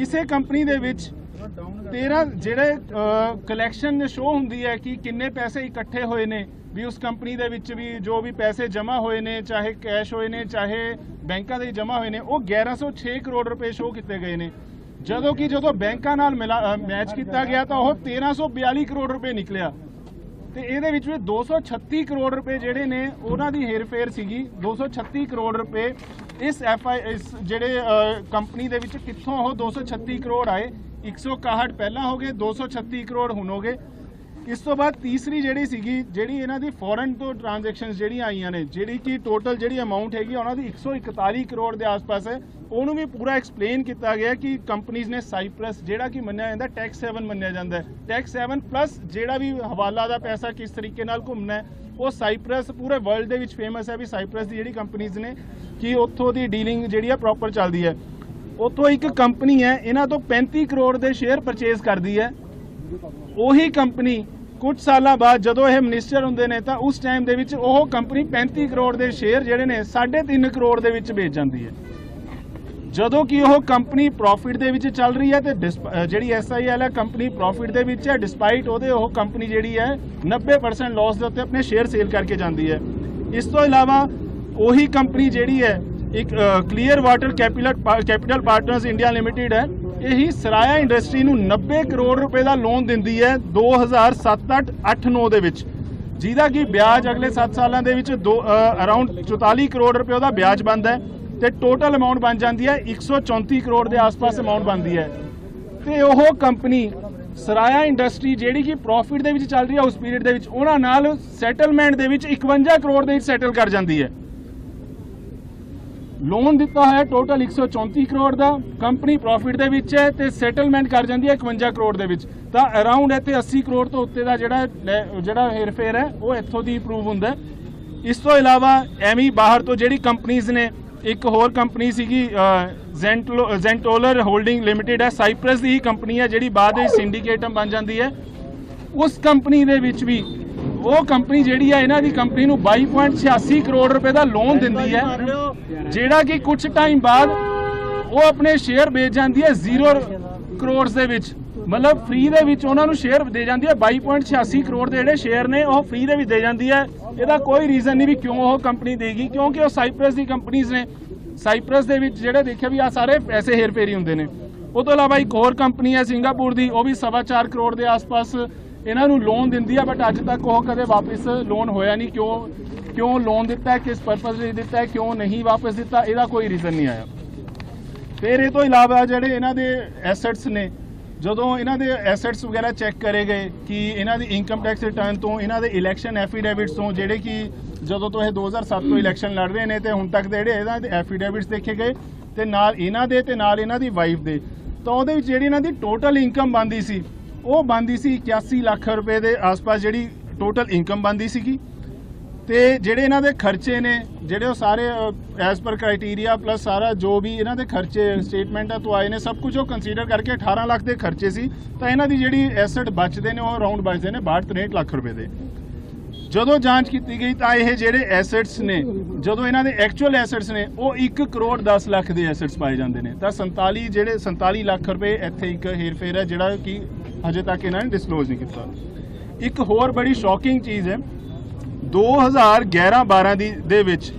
ਇਸੇ ਕੰਪਨੀ ਦੇ ਵਿੱਚ 13 ਜਿਹੜੇ ਕਲੈਕਸ਼ਨ ਸ਼ੋ ਹੁੰਦੀ ਹੈ ਕਿ ਕਿੰਨੇ ਪੈਸੇ ਇਕੱਠੇ ਹੋਏ ਨੇ ਵੀ ਉਸ ਕੰਪਨੀ ਦੇ ਵਿੱਚ ਵੀ ਜੋ ਵੀ ਪੈਸੇ ਜਮ੍ਹਾਂ ਹੋਏ ਨੇ ਚਾਹੇ ਕੈਸ਼ ਹੋਏ ਨੇ ਚਾਹੇ ਬੈਂਕਾਂ ਦੇ ਜਮ੍ਹਾਂ ਹੋਏ ਨੇ ਉਹ 1106 ਕਰੋੜ ਰੁਪਏ ਸ਼ੋ ਕੀਤੇ ਗਏ ਨੇ। ਜਦੋਂ ਕਿ ਜਦੋਂ ਬੈਂਕਾਂ ਨਾਲ ਮੈਚ ਕੀਤਾ ਗਿਆ ਤਾਂ ਉਹ 1342 ਕਰੋੜ ਰੁਪਏ ਨਿਕਲਿਆ। ਤੇ ਇਹਦੇ ਵਿੱਚ ਵੀ 236 ਕਰੋੜ ਰੁਪਏ ਜਿਹੜੇ ਨੇ, ਉਹਨਾਂ ਦੀ ਹੇਰਫੇਰ ਸੀਗੀ। 236 ਕਰੋੜ ਰੁਪਏ ਇਸ ਐਫ ਆਈ, ਇਸ ਜਿਹੜੇ ਕੰਪਨੀ ਦੇ ਵਿੱਚ ਕਿੱਥੋਂ ਉਹ 236 ਕਰੋੜ ਆਏ। 161 ਪਹਿਲਾਂ ਹੋ ਗਏ 236 ਕਰੋੜ ਹੁਣ ਹੋ ਗਏ। ਇਸ ਤੋਂ ਬਾਅਦ ਤੀਸਰੀ ਜਿਹੜੀ ਸੀਗੀ, ਜਿਹੜੀ ਇਹਨਾਂ ਦੀ ਫੋਰਨ ਤੋਂ ਟ੍ਰਾਂਜੈਕਸ਼ਨਸ ਜਿਹੜੀਆਂ ਆਈਆਂ ਨੇ, ਜਿਹੜੀ ਕਿ ਟੋਟਲ ਜਿਹੜੀ ਅਮਾਉਂਟ ਹੈਗੀ ਉਹਨਾਂ ਦੀ 141 ਕਰੋੜ ਦੇ ਆਸ-ਪਾਸ ਹੈ। ਉਹਨੂੰ ਵੀ ਪੂਰਾ ਐਕਸਪਲੇਨ ਕੀਤਾ ਗਿਆ ਕਿ ਕੰਪਨੀਆਂ ਨੇ ਸਾਈਪ੍ਰਸ ਜਿਹੜਾ ਕਿ ਮੰਨਿਆ ਜਾਂਦਾ ਟੈਕਸ 7 ਮੰਨਿਆ ਜਾਂਦਾ ਟੈਕਸ 7 ਪਲੱਸ ਜਿਹੜਾ ਵੀ ਹਵਾਲਾ ਦਾ ਪੈਸਾ ਕਿਸ ਤਰੀਕੇ ਨਾਲ ਘੁੰਮਣਾ ਹੈ, ਉਹ ਸਾਈਪ੍ਰਸ ਪੂਰੇ ਵਰਲਡ ਦੇ ਵਿੱਚ ਫੇਮਸ ਹੈ ਵੀ ਸਾਈਪ੍ਰਸ ਦੀ ਜਿਹੜੀ ਕੰਪਨੀਆਂ ਨੇ, ਕਿ ਉੱਥੋਂ ਦੀ ਡੀਲਿੰਗ ਜਿਹੜੀ ਆ ਪ੍ਰੋਪਰ ਚੱਲਦੀ ਹੈ। ਉੱਥੋਂ ਇੱਕ ਕੰਪਨੀ ਹੈ, ਇਹਨਾਂ ਤੋਂ 35 ਕਰੋੜ ਦੇ ਸ਼ੇਅਰ ਪਰਚੇਜ਼ ਕਰਦੀ ਹੈ। ਉਹੀ ਕੰਪਨੀ ਕੁਝ ਸਾਲਾਂ ਬਾਅਦ ਜਦੋਂ ਇਹ ਮਿਨਿਸਟਰ ਹੁੰਦੇ ਨੇ ਤਾਂ ਉਸ ਟਾਈਮ ਦੇ ਵਿੱਚ ਉਹ ਕੰਪਨੀ 35 ਕਰੋੜ ਦੇ ਸ਼ੇਅਰ ਜਿਹੜੇ ਨੇ 3.5 ਕਰੋੜ ਦੇ ਵਿੱਚ ਵੇਚ ਜਾਂਦੀ ਹੈ। ਜਦੋਂ ਕਿ ਉਹ ਕੰਪਨੀ ਪ੍ਰੋਫਿਟ ਦੇ ਵਿੱਚ ਚੱਲ ਰਹੀ ਹੈ ਤੇ ਡਿਸਪ- ਅਹ ਜਿਹੜੀ ਐਸਆਈਐਲ ਹੈ ਕੰਪਨੀ ਪ੍ਰੋਫਿਟ ਦੇ ਵਿੱਚ ਹੈ ਡਿਸਪਾਈਟ ਉਹਦੇ ਉਹ ਕੰਪਨੀ ਜਿਹੜੀ ਹੈ 90% ਲਾਸ ਦੇ ਉੱਤੇ ਆਪਣੇ ਸ਼ੇਅਰ ਸੇਲ ਕਰਕੇ ਜਾਂਦੀ ਹੈ। ਇਸ ਤੋਂ ਇਲਾਵਾ ਉਹੀ ਕੰਪਨੀ ਜਿਹੜੀ ਹੈ, ਇੱਕ clear water capital capital partners India limited ਹੈ ਇਹੀ ਸਰਾਇਆ ਇੰਡਸਟਰੀ ਨੂੰ 90 ਕਰੋੜ ਰੁਪਏ ਦਾ ਲੋਨ ਦਿੰਦੀ ਹੈ 2007 8 9 ਦੇ ਵਿੱਚ। ਜਿਹਦਾ ਕਿ ਵਿਆਜ ਅਗਲੇ 7 ਸਾਲਾਂ ਦੇ ਵਿੱਚ ਅਰਾਊਂਡ 44 ਕਰੋੜ ਰੁਪਏ ਉਹਦਾ ਵਿਆਜ ਬਣਦਾ ਹੈ ਤੇ ਟੋਟਲ ਅਮਾਉਂਟ ਬਣ ਜਾਂਦੀ ਹੈ 134 ਕਰੋੜ ਦੇ ਆਸ-ਪਾਸ ਅਮਾਉਂਟ ਬਣਦੀ ਹੈ। ਤੇ ਉਹ ਕੰਪਨੀ ਸਰਾਇਆ ਇੰਡਸਟਰੀ ਜਿਹੜੀ ਕਿ ਪ੍ਰੋਫਿਟ ਦੇ ਵਿੱਚ ਚੱਲ ਰਹੀ ਹੈ, ਉਸ ਪੀਰੀਅਡ ਦੇ ਵਿੱਚ, ਉਹਨਾਂ ਨਾਲ ਸੈਟਲਮੈਂਟ ਦੇ ਵਿੱਚ 51 ਕਰੋੜ ਦੇ ਵਿੱਚ ਸੈਟਲ ਕਰ ਜਾਂਦੀ ਹੈ। ਲੋਨ ਦਿੱਤਾ ਹੋਇਆ ਟੋਟਲ 134 ਕਰੋੜ ਦਾ ਕੰਪਨੀ ਪ੍ਰੋਫਿਟ ਦੇ ਵਿੱਚ ਹੈ ਤੇ ਸੈਟਲਮੈਂਟ ਕਰ ਜਾਂਦੀ ਹੈ 51 ਕਰੋੜ ਦੇ ਵਿੱਚ। ਤਾਂ ਅਰਾਊਂਡ ਇੱਥੇ 80 ਕਰੋੜ ਤੋਂ ਉੱਤੇ ਦਾ ਜਿਹੜਾ ਲੈ- ਜਿਹੜਾ ਹੇਰਫੇਰ ਹੈ, ਉਹ ਇੱਥੋਂ ਦੀ ਪ੍ਰੂਵ ਹੁੰਦਾ ਇਸ ਤੋਂ ਇਲਾਵਾ ਐਵੇਂ ਬਾਹਰ ਤੋਂ ਜਿਹੜੀ ਕੰਪਨੀਆਂ ਨੇ, ਇੱਕ ਹੋਰ ਕੰਪਨੀ ਸੀਗੀ ਜ਼ੈਂਟਲੋ ਜ਼ੈਂਟੋਲਰ ਹੋਲਡਿੰਗ ਲਿਮਟਿਡ ਹੈ ਸਾਈਪ੍ਰਸ ਦੀ ਹੀ ਕੰਪਨੀ ਹੈ, ਜਿਹੜੀ ਬਾਅਦ ਵਿੱਚ ਸਿੰਡੀਕੇਟਮ ਬਣ ਜਾਂਦੀ ਹੈ। ਉਸ ਕੰਪਨੀ ਦੇ ਵਿੱਚ ਵੀ ਉਹ ਕੰਪਨੀ ਜਿਹੜੀ ਹੈ ਇਹਨਾਂ ਦੀ ਕੰਪਨੀ ਨੂੰ 22.86 ਕਰੋੜ ਰੁਪਏ ਦਾ ਲੋਨ ਦਿੰਦੀ ਹੈ। ਜਿਹੜਾ ਕਿ ਕੁਝ ਟਾਈਮ ਬਾਅਦ ਉਹ ਆਪਣੇ ਸ਼ੇਅਰ ਵੇਚ ਜਾਂਦੀ ਹੈ 0 ਕਰੋੜ ਦੇ ਵਿੱਚ। ਮਤਲਬ ਫ੍ਰੀ ਦੇ ਵਿੱਚ ਉਹਨਾਂ ਨੂੰ ਸ਼ੇਅਰ ਦੇ ਜਾਂਦੀ ਹੈ। 22.86 ਕਰੋੜ ਦੇ ਜਿਹੜੇ ਸ਼ੇਅਰ ਨੇ ਉਹ ਫ੍ਰੀ ਦੇ ਵਿੱਚ ਦੇ ਜਾਂਦੀ ਹੈ। ਇਹਦਾ ਕੋਈ ਰੀਜ਼ਨ ਨਹੀਂ ਵੀ ਕਿਉਂ ਉਹ ਕੰਪਨੀ ਦੇਗੀ ਕਿਉਂਕਿ ਉਹ ਸਾਈਪ੍ਰਸ ਦੀ ਕੰਪਨੀਆਂ ਨੇ। ਸਾਈਪ੍ਰਸ ਦੇ ਵਿੱਚ ਜਿਹੜੇ ਦੇਖਿਆ ਵੀ ਆ ਸਾਰੇ ਪੈਸੇ ਹੇਰਫੇਰੀ ਹੁੰਦੇ ਨੇ। ਉਹ ਤੋਂ ਇਲਾਵਾ ਇੱਕ ਹੋਰ ਕੰਪਨੀ ਹੈ ਸਿੰਗਾਪੁਰ ਦੀ ਉਹ ਵੀ ਸਵਾ ਚਾਰ ਕਰੋੜ ਦੇ ਆਸ-ਪਾਸ ਇਹਨਾਂ ਨੂੰ ਲੋਨ ਦਿੰਦੀ ਆ ਬਟ ਅੱਜ ਤੱਕ ਉਹ ਕਦੇ ਵਾਪਸ ਲੋਨ ਹੋਇਆ ਨਹੀਂ। ਕਿਉਂ ਕਿਉਂ ਲੋਨ ਦਿੱਤਾ, ਕਿਸ ਪਰਪਸ ਲਈ ਦਿੱਤਾ, ਕਿਉਂ ਨਹੀਂ ਵਾਪਸ ਦਿੱਤਾ, ਇਹਦਾ ਕੋਈ ਰੀਜ਼ਨ ਨਹੀਂ ਆਇਆ। ਫਿਰ ਇਹ ਤੋਂ ਇਲਾਵਾ ਜਿਹੜੇ ਇਹਨਾਂ ਦੇ ਐਸੈਟਸ ਨੇ, ਜਦੋਂ ਇਹਨਾਂ ਦੇ ਐਸੈਟਸ ਵਗੈਰਾ ਚੈੱਕ ਕਰੇ ਗਏ ਕਿ ਇਹਨਾਂ ਦੀ ਇਨਕਮ ਟੈਕਸ ਰਿਟਰਨ ਤੋਂ ਇਹਨਾਂ ਦੇ ਇਲੈਕਸ਼ਨ ਐਫੀਡੇਵਿਟਸ ਤੋਂ, ਜਿਹੜੇ ਕਿ ਜਦੋਂ ਤੋਂ ਇਹ 2007 ਤੋਂ ਇਲੈਕਸ਼ਨ ਲੜ ਰਹੇ ਨੇ ਤੇ ਹੁਣ ਤੱਕ ਦੇ ਜਿਹੜੇ ਇਹਨਾਂ ਦੇ ਐਫੀਡੇਵਿਟਸ ਦੇਖੇ ਗਏ, ਤੇ ਨਾਲ ਇਹਨਾਂ ਦੇ ਤੇ ਨਾਲ ਇਹਨਾਂ ਦੀ ਵਾਈਫ ਦੇ, ਤਾਂ ਉਹਦੇ ਵਿੱਚ ਜਿਹੜੀ ਇਹਨਾਂ ਦੀ ਟੋਟਲ ਇਨਕਮ ਬੰਦੀ ਸੀ ਉਹ ਬੰਦੀ ਸੀ 81 ਲੱਖ ਰੁਪਏ ਦੇ ਆਸ-ਪਾਸ ਜਿਹੜੀ ਟੋਟਲ ਇਨਕਮ ਬੰਦੀ ਸੀਗੀ। ਤੇ ਜਿਹੜੇ ਇਹਨਾਂ ਦੇ ਖਰਚੇ ਨੇ, ਜਿਹੜੇ ਉਹ ਸਾਰੇ ਐਸ ਪਰ ਕ੍ਰਾਈਟੇਰੀਆ ਪਲੱਸ ਸਾਰਾ ਜੋ ਵੀ ਇਹਨਾਂ ਦੇ ਖਰਚੇ ਸਟੇਟਮੈਂਟਾਂ ਤੋਂ ਆਏ ਨੇ, ਸਭ ਕੁਝ ਉਹ ਕੰਸੀਡਰ ਕਰਕੇ 18 ਲੱਖ ਦੇ ਖਰਚੇ ਸੀ। ਤਾਂ ਇਹਨਾਂ ਦੀ ਜਿਹੜੀ ਐਸੈਟ ਬਚਦੇ ਨੇ, ਉਹ ਅਰਾਊਂਡ ਬਚਦੇ ਨੇ 62 63 ਲੱਖ ਰੁਪਏ ਦੇ। ਜਦੋਂ ਜਾਂਚ ਕੀਤੀ ਗਈ ਤਾਂ ਇਹ ਜਿਹੜੇ ਐਸੈਟਸ ਨੇ, ਜਦੋਂ ਇਹਨਾਂ ਦੇ ਐਕਚੁਅਲ ਐਸੈਟਸ ਨੇ, ਉਹ 1 ਕਰੋੜ 10 ਲੱਖ ਦੇ ਐਸੈਟਸ ਪਾਏ ਜਾਂਦੇ ਨੇ। ਤਾਂ 47 ਜਿਹੜੇ 47 ਲੱਖ ਰੁਪਏ ਇੱਥੇ ਇੱਕ ਹੇਰਫੇਰ ਹੈ, ਜਿਹੜਾ ਕਿ ਹਜੇ ਤੱਕ ਇਹਨਾਂ ਨੇ ਡਿਸਕਲੋਜ਼ ਨਹੀਂ ਕੀਤਾ। ਇੱਕ ਹੋਰ ਬੜੀ ਸ਼ੌਕਿੰਗ ਚੀਜ਼ ਹੈ 2011-12 ਦੀ ਦੇ ਵਿੱਚ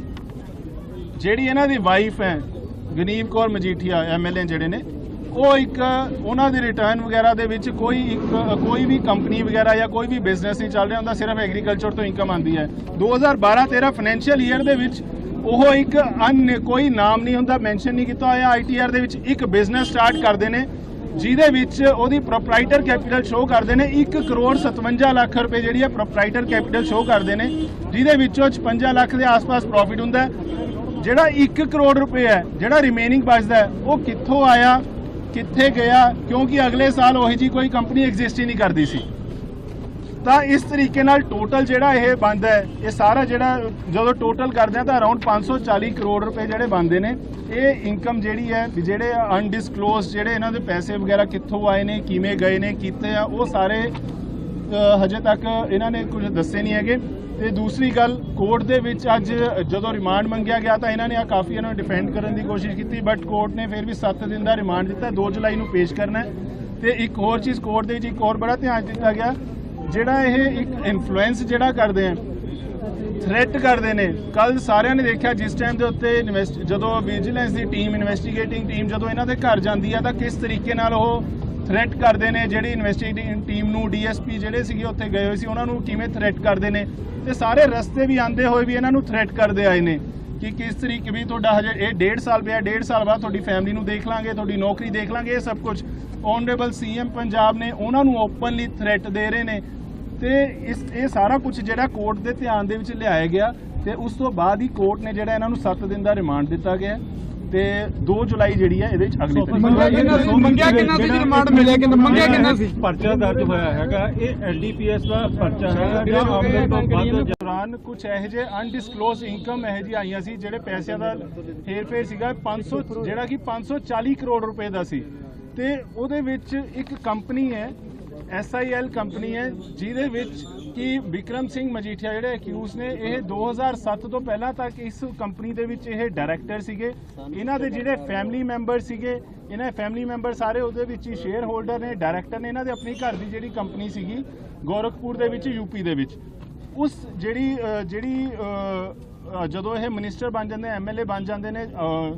ਜਿਹੜੀ ਇਹਨਾਂ ਦੀ ਵਾਈਫ ਹੈ, ਗਨੀਮ ਕੌਰ ਮਜੀਠੀਆ ਐਮਐਲਏ ਜਿਹੜੇ ਨੇ, ਉਹ ਇੱਕ ਉਹਨਾਂ ਦੇ ਰਿਟਰਨ ਵਗੈਰਾ ਦੇ ਵਿੱਚ ਕੋਈ ਇੱਕ, ਕੋਈ ਵੀ ਕੰਪਨੀ ਵਗੈਰਾ ਜਾਂ ਕੋਈ ਵੀ ਬਿਜ਼ਨਸ ਨਹੀਂ ਚੱਲ ਰਿਹਾ ਹੁੰਦਾ, ਸਿਰਫ ਐਗਰੀਕਲਚਰ ਤੋਂ ਇਨਕਮ ਆਉਂਦੀ ਹੈ। 2012-13 ਫਾਈਨੈਂਸ਼ੀਅਲ ਈਅਰ ਦੇ ਵਿੱਚ ਉਹ ਇੱਕ ਅਨ ਕੋਈ ਨਾਮ ਨਹੀਂ ਹੁੰਦਾ ਮੈਂਸ਼ਨ ਨਹੀਂ ਕੀਤਾ ਹੋਇਆ ਆਈਟੀਆਰ ਦੇ ਵਿੱਚ ਇੱਕ ਬਿਜ਼ਨਸ ਸਟਾਰਟ ਕਰਦੇ ਨੇ। ਜਿਹਦੇ ਵਿੱਚ ਉਹਦੀ ਪ੍ਰੋਪਰਾਈਟਰ ਕੈਪੀਟਲ ਸ਼ੋ ਕਰਦੇ ਨੇ 1 ਕਰੋੜ 57 ਲੱਖ ਰੁਪਏ ਜਿਹੜੀ ਹੈ ਪ੍ਰੋਪਰਾਈਟਰ ਕੈਪੀਟਲ ਸ਼ੋ ਕਰਦੇ ਨੇ, ਜਿਹਦੇ ਵਿੱਚੋਂ 56 ਲੱਖ ਦੇ ਆਸ-ਪਾਸ ਪ੍ਰੋਫਿਟ ਹੁੰਦਾ ਜਿਹੜਾ 1 ਕਰੋੜ ਰੁਪਏ ਹੈ, ਜਿਹੜਾ ਰਿਮੇਨਿੰਗ ਬਚਦਾ ਉਹ ਕਿੱਥੋਂ ਆਇਆ, ਕਿੱਥੇ ਗਿਆ, ਕਿਉਂਕਿ ਅਗਲੇ ਸਾਲ ਉਹੀ ਜੀ ਕੋਈ ਕੰਪਨੀ ਐਗਜ਼ਿਸਟ ਹੀ ਨਹੀਂ ਕਰਦੀ ਸੀ। ਤਾਂ ਇਸ ਤਰੀਕੇ ਨਾਲ ਟੋਟਲ ਜਿਹੜਾ ਇਹ ਬਣਦਾ ਹੈ, ਇਹ ਸਾਰਾ ਜਿਹੜਾ ਜਦੋਂ ਟੋਟਲ ਕਰਦੇ ਆ ਤਾਂ ਅਰਾਊਂਡ 540 ਕਰੋੜ ਰੁਪਏ ਜਿਹੜੇ ਬਣਦੇ ਨੇ। ਇਹ ਇਨਕਮ ਜਿਹੜੀ ਹੈ ਜਿਹੜੇ ਅਨਡਿਸਕਲੋਜ਼ ਜਿਹੜੇ ਇਹਨਾਂ ਦੇ ਪੈਸੇ ਵਗੈਰਾ ਕਿੱਥੋਂ ਆਏ ਨੇ, ਕਿਵੇਂ ਗਏ ਨੇ, ਕੀਤੇ ਆ, ਉਹ ਸਾਰੇ ਹਜੇ ਤੱਕ ਇਹਨਾਂ ਨੇ ਕੁਝ ਦੱਸੇ ਨਹੀਂ ਹੈਗੇ। ਤੇ ਦੂਸਰੀ ਗੱਲ ਕੋਰਟ ਦੇ ਵਿੱਚ ਅੱਜ ਜਦੋਂ ਰਿਮਾਂਡ ਮੰਗਿਆ ਗਿਆ ਤਾਂ ਇਹਨਾਂ ਨੇ ਆ ਕਾਫੀ ਇਹਨਾਂ ਨੂੰ ਡਿਫੈਂਡ ਕਰਨ ਦੀ ਕੋਸ਼ਿਸ਼ ਕੀਤੀ ਬਟ ਕੋਰਟ ਨੇ ਫਿਰ ਵੀ 7 ਦਿਨ ਦਾ ਰਿਮਾਂਡ ਦਿੱਤਾ 2 ਜੁਲਾਈ ਨੂੰ ਪੇਸ਼ ਕਰਨਾ ਹੈ। ਤੇ ਇੱਕ ਹੋਰ ਚੀਜ਼ ਕੋਰਟ ਦੇ ਵਿੱਚ ਇੱਕ ਹੋਰ ਬੜਾ ਧਿਆਨ ਦਿੱਤਾ ਗਿਆ ਜਿਹੜਾ ਇਹ ਇੱਕ ਇਨਫਲੂਐਂਸ ਜਿਹੜਾ ਕਰਦੇ ਆ ਥ੍ਰੈਟ ਕਰਦੇ ਨੇ ਕੱਲ ਸਾਰਿਆਂ ਨੇ ਦੇਖਿਆ ਜਿਸ ਟਾਈਮ ਦੇ ਉੱਤੇ ਇਨਵੈਸਟ ਜਦੋਂ ਵਿਜੀਲੈਂਸ ਦੀ ਟੀਮ ਇਨਵੈਸਟੀਗੇਟਿੰਗ ਟੀਮ ਜਦੋਂ ਇਹਨਾਂ ਦੇ ਘਰ ਜਾਂਦੀ ਆ, ਤਾਂ ਕਿਸ ਤਰੀਕੇ ਨਾਲ ਉਹ ਥ੍ਰੈਟ ਕਰਦੇ ਨੇ, ਜਿਹੜੀ ਇਨਵੈਸਟੀਗੇਟਿੰਗ ਟੀਮ ਨੂੰ ਡੀਐਸਪੀ ਜਿਹੜੇ ਸੀਗੇ ਉੱਥੇ ਗਏ ਹੋਏ ਸੀ, ਉਹਨਾਂ ਨੂੰ ਕਿਵੇਂ ਥ੍ਰੈਟ ਕਰਦੇ ਨੇ? ਤੇ ਸਾਰੇ ਰਸਤੇ ਵੀ ਆਂਦੇ ਹੋਏ ਵੀ ਇਹਨਾਂ ਨੂੰ ਥ੍ਰੈਟ ਕਰਦੇ ਆਏ ਨੇ ਕਿ ਕਿਸ ਤਰੀਕੇ ਵੀ ਤੁਹਾਡਾ ਹਜੇ ਇਹ 1.5 ਸਾਲ ਪਿਆ 1.5 ਸਾਲ ਬਾਅਦ ਤੁਹਾਡੀ ਫੈਮਿਲੀ ਨੂੰ ਦੇਖ ਲਾਂਗੇ, ਤੁਹਾਡੀ ਨੌਕਰੀ ਦੇਖ ਲਾਂਗੇ, ਇਹ ਸਭ ਕੁਝ ਓਨਰੇਬਲ ਸੀਐਮ ਪੰਜਾਬ ਨੇ ਉਹਨਾਂ ਨੂੰ ਓਪਨਲੀ ਥ੍ਰੈਟ ਦੇ ਰਹੇ ਨੇ। ਤੇ ਇਸ ਇਹ ਸਾਰਾ ਕੁਝ ਜਿਹੜਾ ਕੋਰਟ ਦੇ ਧਿਆਨ ਦੇ ਵਿੱਚ ਲਿਆਇਆ ਗਿਆ ਤੇ ਉਸ ਤੋਂ ਬਾਅਦ ਹੀ ਕੋਰਟ ਨੇ ਜਿਹੜਾ ਇਹਨਾਂ ਨੂੰ 7 ਦਿਨ ਦਾ ਰਿਮਾਂਡ ਦਿੱਤਾ ਗਿਆ ਤੇ 2 ਜੁਲਾਈ ਜਿਹੜੀ ਹੈ ਇਹਦੇ ਵਿੱਚ ਅਗਲੀ ਤਰੀਕ ਮੰਗਿਆ ਕਿੰਨਾ ਸੀ? ਮੰਗਿਆ ਕਿੰਨਾ ਸੀ ਜੀ ਰਿਮਾਂਡ ਮਿਲਿਆ ਕਿੰਨਾ ਮੰਗਿਆ ਕਿੰਨਾ ਸੀ? ਪਰਚਾ ਦਰਜ ਹੋਇਆ ਹੈਗਾ ਇਹ ਐਲਡੀਪੀਐਸ ਦਾ ਪਰਚਾ ਹੈਗਾ ਜਿਹੜਾ ਆਮਦਨ ਤੋਂ ਵੱਧ ਦੌਰਾਨ ਕੁਝ ਇਹੋ ਜਿਹੇ ਅਨਡਿਸਕਲੋਜ਼ ਇਨਕਮ ਇਹੋ ਜਿਹੀ ਆਈਆਂ ਸੀ ਜਿਹੜੇ ਪੈਸਿਆਂ ਦਾ ਹੇਰਫੇਰ ਸੀਗਾ 500 ਜਿਹੜਾ ਕਿ 540 ਕਰੋੜ ਰੁਪਏ ਦਾ ਸੀ। ਤੇ ਉਹਦੇ ਵਿੱਚ ਇੱਕ ਕੰਪਨੀ ਹੈ SIL ਕੰਪਨੀ ਹੈ ਜਿਹਦੇ ਵਿੱਚ ਕਿ ਵਿਕਰਮ ਸਿੰਘ ਮਜੀਠੀਆ ਜਿਹੜੇ ਅਕਿਊਜ਼ ਨੇ ਇਹ 2007 ਤੋਂ ਪਹਿਲਾਂ ਤੱਕ ਇਸ ਕੰਪਨੀ ਦੇ ਵਿੱਚ ਇਹ ਡਾਇਰੈਕਟਰ ਸੀਗੇ। ਇਹਨਾਂ ਦੇ ਜਿਹੜੇ ਫੈਮਿਲੀ ਮੈਂਬਰ ਸੀਗੇ ਇਹਨਾਂ ਫੈਮਿਲੀ ਮੈਂਬਰ ਸਾਰੇ ਉਹਦੇ ਵਿੱਚ ਹੀ ਸ਼ੇਅਰ ਹੋਲਡਰ ਨੇ ਡਾਇਰੈਕਟਰ ਨੇ ਇਹਨਾਂ ਦੇ ਆਪਣੀ ਘਰ ਦੀ ਜਿਹੜੀ ਕੰਪਨੀ ਸੀਗੀ ਗੋਰਖਪੁਰ ਦੇ ਵਿੱਚ ਯੂਪੀ ਦੇ ਵਿੱਚ। ਉਸ ਜਿਹੜੀ ਜਿਹੜੀ ਜਦੋਂ ਇਹ ਮਿਨਿਸਟਰ ਬਣ ਜਾਂਦੇ ਐਮਐਲਏ ਬਣ ਜਾਂਦੇ ਨੇ ਅ,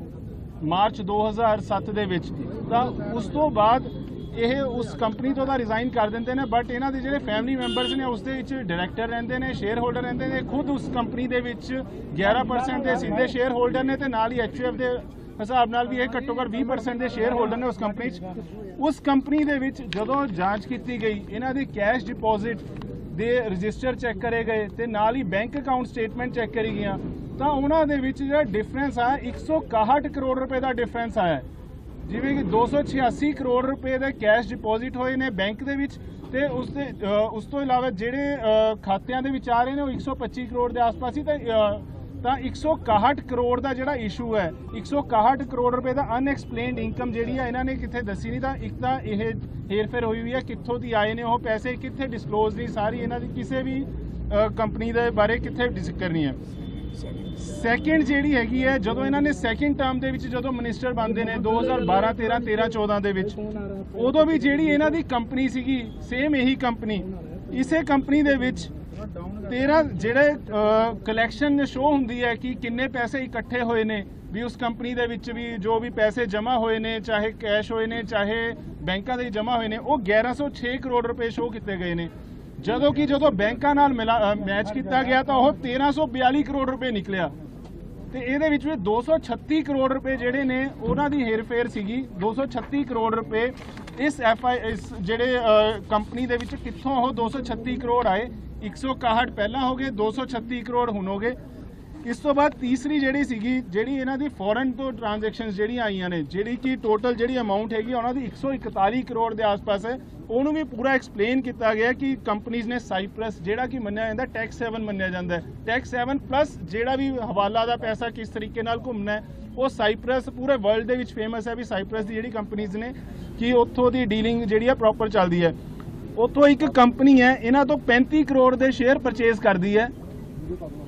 ਮਾਰਚ 2007 ਦੇ ਵਿੱਚ ਤਾਂ ਉਸ ਤੋਂ ਬਾਅਦ ਇਹ ਉਸ ਕੰਪਨੀ ਤੋਂ ਤਾਂ ਰਿਜ਼ਾਈਨ ਕਰ ਦਿੰਦੇ ਨੇ ਬਟ ਇਹਨਾਂ ਦੇ ਜਿਹੜੇ ਫੈਮਿਲੀ ਮੈਂਬਰਸ ਨੇ, ਉਸ ਦੇ ਵਿੱਚ ਡਾਇਰੈਕਟਰ ਰਹਿੰਦੇ ਨੇ ਸ਼ੇਅਰ ਹੋਲਡਰ ਰਹਿੰਦੇ ਨੇ, ਖੁਦ ਉਸ ਕੰਪਨੀ ਦੇ ਵਿੱਚ 11% ਦੇ ਸਿੱਧੇ ਸ਼ੇਅਰ ਹੋਲਡਰ ਨੇ ਤੇ ਨਾਲ ਹੀ ਐਚਯੂਐਫ ਦੇ ਹਿਸਾਬ ਨਾਲ ਵੀ ਇਹ ਘੱਟੋ ਘੱਟ 20% ਦੇ ਸ਼ੇਅਰ ਹੋਲਡਰ ਨੇ ਉਸ ਕੰਪਨੀ 'ਚ। ਉਸ ਕੰਪਨੀ ਦੇ ਵਿੱਚ ਜਦੋਂ ਜਾਂਚ ਕੀਤੀ ਗਈ, ਇਹਨਾਂ ਦੇ ਕੈਸ਼ ਡਿਪੋਜ਼ਿਟ ਦੇ ਰਜਿਸਟਰ ਚੈੱਕ ਕਰੇ ਗਏ ਤੇ ਨਾਲ ਹੀ ਬੈਂਕ ਅਕਾਊਂਟ ਸਟੇਟਮੈਂਟ ਚੈੱਕ ਕਰੀ ਗਈਆਂ, ਤਾਂ ਉਹਨਾਂ ਦੇ ਵਿੱਚ ਜਿਹੜਾ ਡਿਫਰੈਂਸ ਆ 161 ਕਰੋੜ ਰੁਪਏ ਦਾ ਡਿਫਰੈਂਸ ਆਇਆ। ਜਿਵੇਂ ਕਿ 286 ਕਰੋੜ ਰੁਪਏ ਦੇ ਕੈਸ਼ ਡਿਪੋਜ਼ਿਟ ਹੋਏ ਨੇ ਬੈਂਕ ਦੇ ਵਿੱਚ ਤੇ ਉਸ ਦੇ ਉਸ ਤੋਂ ਇਲਾਵਾ ਜਿਹੜੇ ਖਾਤਿਆਂ ਦੇ ਵਿੱਚ ਆ ਰਹੇ ਨੇ ਉਹ 125 ਕਰੋੜ ਦੇ ਆਸ-ਪਾਸ ਹੀ ਤਾਂ ਅ, ਤਾਂ 161 ਕਰੋੜ ਦਾ ਜਿਹੜਾ ਇਸ਼ੂ ਹੈ 161 ਕਰੋੜ ਰੁਪਏ ਦਾ ਅਨਐਕਸਪਲੇਨਡ ਇਨਕਮ ਜਿਹੜੀ ਹੈ ਇਹਨਾਂ ਨੇ ਕਿੱਥੇ ਦੱਸੀ ਨਹੀਂ ਤਾਂ ਇੱਕ ਤਾਂ ਇਹ ਹੇਰਫੇਰ ਹੋਈ ਹੋਈ ਹੈ ਕਿੱਥੋਂ ਦੀ ਆਏ ਨੇ ਉਹ ਪੈਸੇ ਕਿੱਥੇ ਡਿਸਕਲੋਜ਼ ਨਹੀਂ ਸਾਰੀ ਇਹਨਾਂ ਦੀ ਕਿਸੇ ਵੀ ਕੰਪਨੀ ਦੇ ਬਾਰੇ ਕਿੱਥੇ ਜ਼ਿਕਰ ਨਹੀਂ ਹੈ। ਸੈਕਿੰਡ ਜਿਹੜੀ ਹੈਗੀ ਹੈ, ਜਦੋਂ ਇਹਨਾਂ ਨੇ ਸੈਕਿੰਡ ਟਰਮ ਦੇ ਵਿੱਚ ਜਦੋਂ ਮਿਨਿਸਟਰ ਬਣਦੇ ਨੇ 2012 13 13 14 ਦੇ ਵਿੱਚ, ਉਦੋਂ ਵੀ ਜਿਹੜੀ ਇਹਨਾਂ ਦੀ ਕੰਪਨੀ ਸੀਗੀ ਸੇਮ ਇਹੀ ਕੰਪਨੀ ਇਸੇ ਕੰਪਨੀ ਦੇ ਵਿੱਚ 13 ਜਿਹੜੇ ਕਲੈਕਸ਼ਨ ਸ਼ੋ ਹੁੰਦੀ ਹੈ ਕਿ ਕਿੰਨੇ ਪੈਸੇ ਇਕੱਠੇ ਹੋਏ ਨੇ, ਵੀ ਉਸ ਕੰਪਨੀ ਦੇ ਵਿੱਚ ਵੀ ਜੋ ਵੀ ਪੈਸੇ ਜਮ੍ਹਾਂ ਹੋਏ ਨੇ, ਚਾਹੇ ਕੈਸ਼ ਹੋਏ ਨੇ, ਚਾਹੇ ਬੈਂਕਾਂ ਦੇ ਜਮ੍ਹਾਂ ਹੋਏ ਨੇ, ਉਹ 1106 ਕਰੋੜ ਰੁਪਏ ਸ਼ੋ ਕੀਤੇ ਗਏ ਨੇ। ਜਦੋਂ ਕਿ ਜਦੋਂ ਬੈਂਕਾਂ ਨਾਲ ਮੈਚ ਕੀਤਾ ਗਿਆ ਤਾਂ ਉਹ 1342 ਕਰੋੜ ਰੁਪਏ ਨਿਕਲਿਆ। ਤੇ ਇਹਦੇ ਵਿੱਚ ਵੀ 236 ਕਰੋੜ ਰੁਪਏ ਜਿਹੜੇ ਨੇ, ਉਹਨਾਂ ਦੀ ਹੇਰਫੇਰ ਸੀਗੀ। 236 ਕਰੋੜ ਰੁਪਏ ਇਸ ਐਫ ਆਈ ਇਸ ਜਿਹੜੇ ਕੰਪਨੀ ਦੇ ਵਿੱਚ ਕਿੱਥੋਂ ਉਹ 236 ਕਰੋੜ ਆਏ। 161 ਪਹਿਲਾਂ ਹੋ ਗਏ 236 ਕਰੋੜ ਹੁਣ ਹੋ ਗਏ। ਇਸ ਤੋਂ ਬਾਅਦ ਤੀਸਰੀ ਜਿਹੜੀ ਸੀਗੀ, ਜਿਹੜੀ ਇਹਨਾਂ ਦੀ ਫੋਰਨ ਤੋਂ ਟ੍ਰਾਂਜੈਕਸ਼ਨਸ ਜਿਹੜੀਆਂ ਆਈਆਂ ਨੇ, ਜਿਹੜੀ ਕਿ ਟੋਟਲ ਜਿਹੜੀ ਅਮਾਉਂਟ ਹੈਗੀ ਉਹਨਾਂ ਦੀ 141 ਕਰੋੜ ਦੇ ਆਸ-ਪਾਸ ਹੈ। ਉਹਨੂੰ ਵੀ ਪੂਰਾ ਐਕਸਪਲੇਨ ਕੀਤਾ ਗਿਆ ਕਿ ਕੰਪਨੀਆਂ ਨੇ ਸਾਈਪ੍ਰਸ ਜਿਹੜਾ ਕਿ ਮੰਨਿਆ ਜਾਂਦਾ ਟੈਕਸ 7 ਮੰਨਿਆ ਜਾਂਦਾ ਹੈ। ਟੈਕਸ 7 ਪਲੱਸ ਜਿਹੜਾ ਵੀ ਹਵਾਲਾ ਦਾ ਪੈਸਾ ਕਿਸ ਤਰੀਕੇ ਨਾਲ ਘੁੰਮਣਾ ਹੈ, ਉਹ ਸਾਈਪ੍ਰਸ ਪੂਰੇ ਵਰਲਡ ਦੇ ਵਿੱਚ ਫੇਮਸ ਹੈ ਵੀ ਸਾਈਪ੍ਰਸ ਦੀ ਜਿਹੜੀ ਕੰਪਨੀਆਂ ਨੇ, ਕਿ ਉੱਥੋਂ ਦੀ ਡੀਲਿੰਗ ਜਿਹੜੀ ਹੈ ਪ੍ਰੋਪਰ ਚੱਲਦੀ ਹੈ। ਉੱਥੋਂ ਇੱਕ ਕੰਪਨੀ ਹੈ, ਇਹਨਾਂ ਤੋਂ 35 ਕਰੋੜ ਦੇ ਸ਼ੇਅਰ ਪਰਚੇਜ਼ ਕਰਦੀ ਹੈ।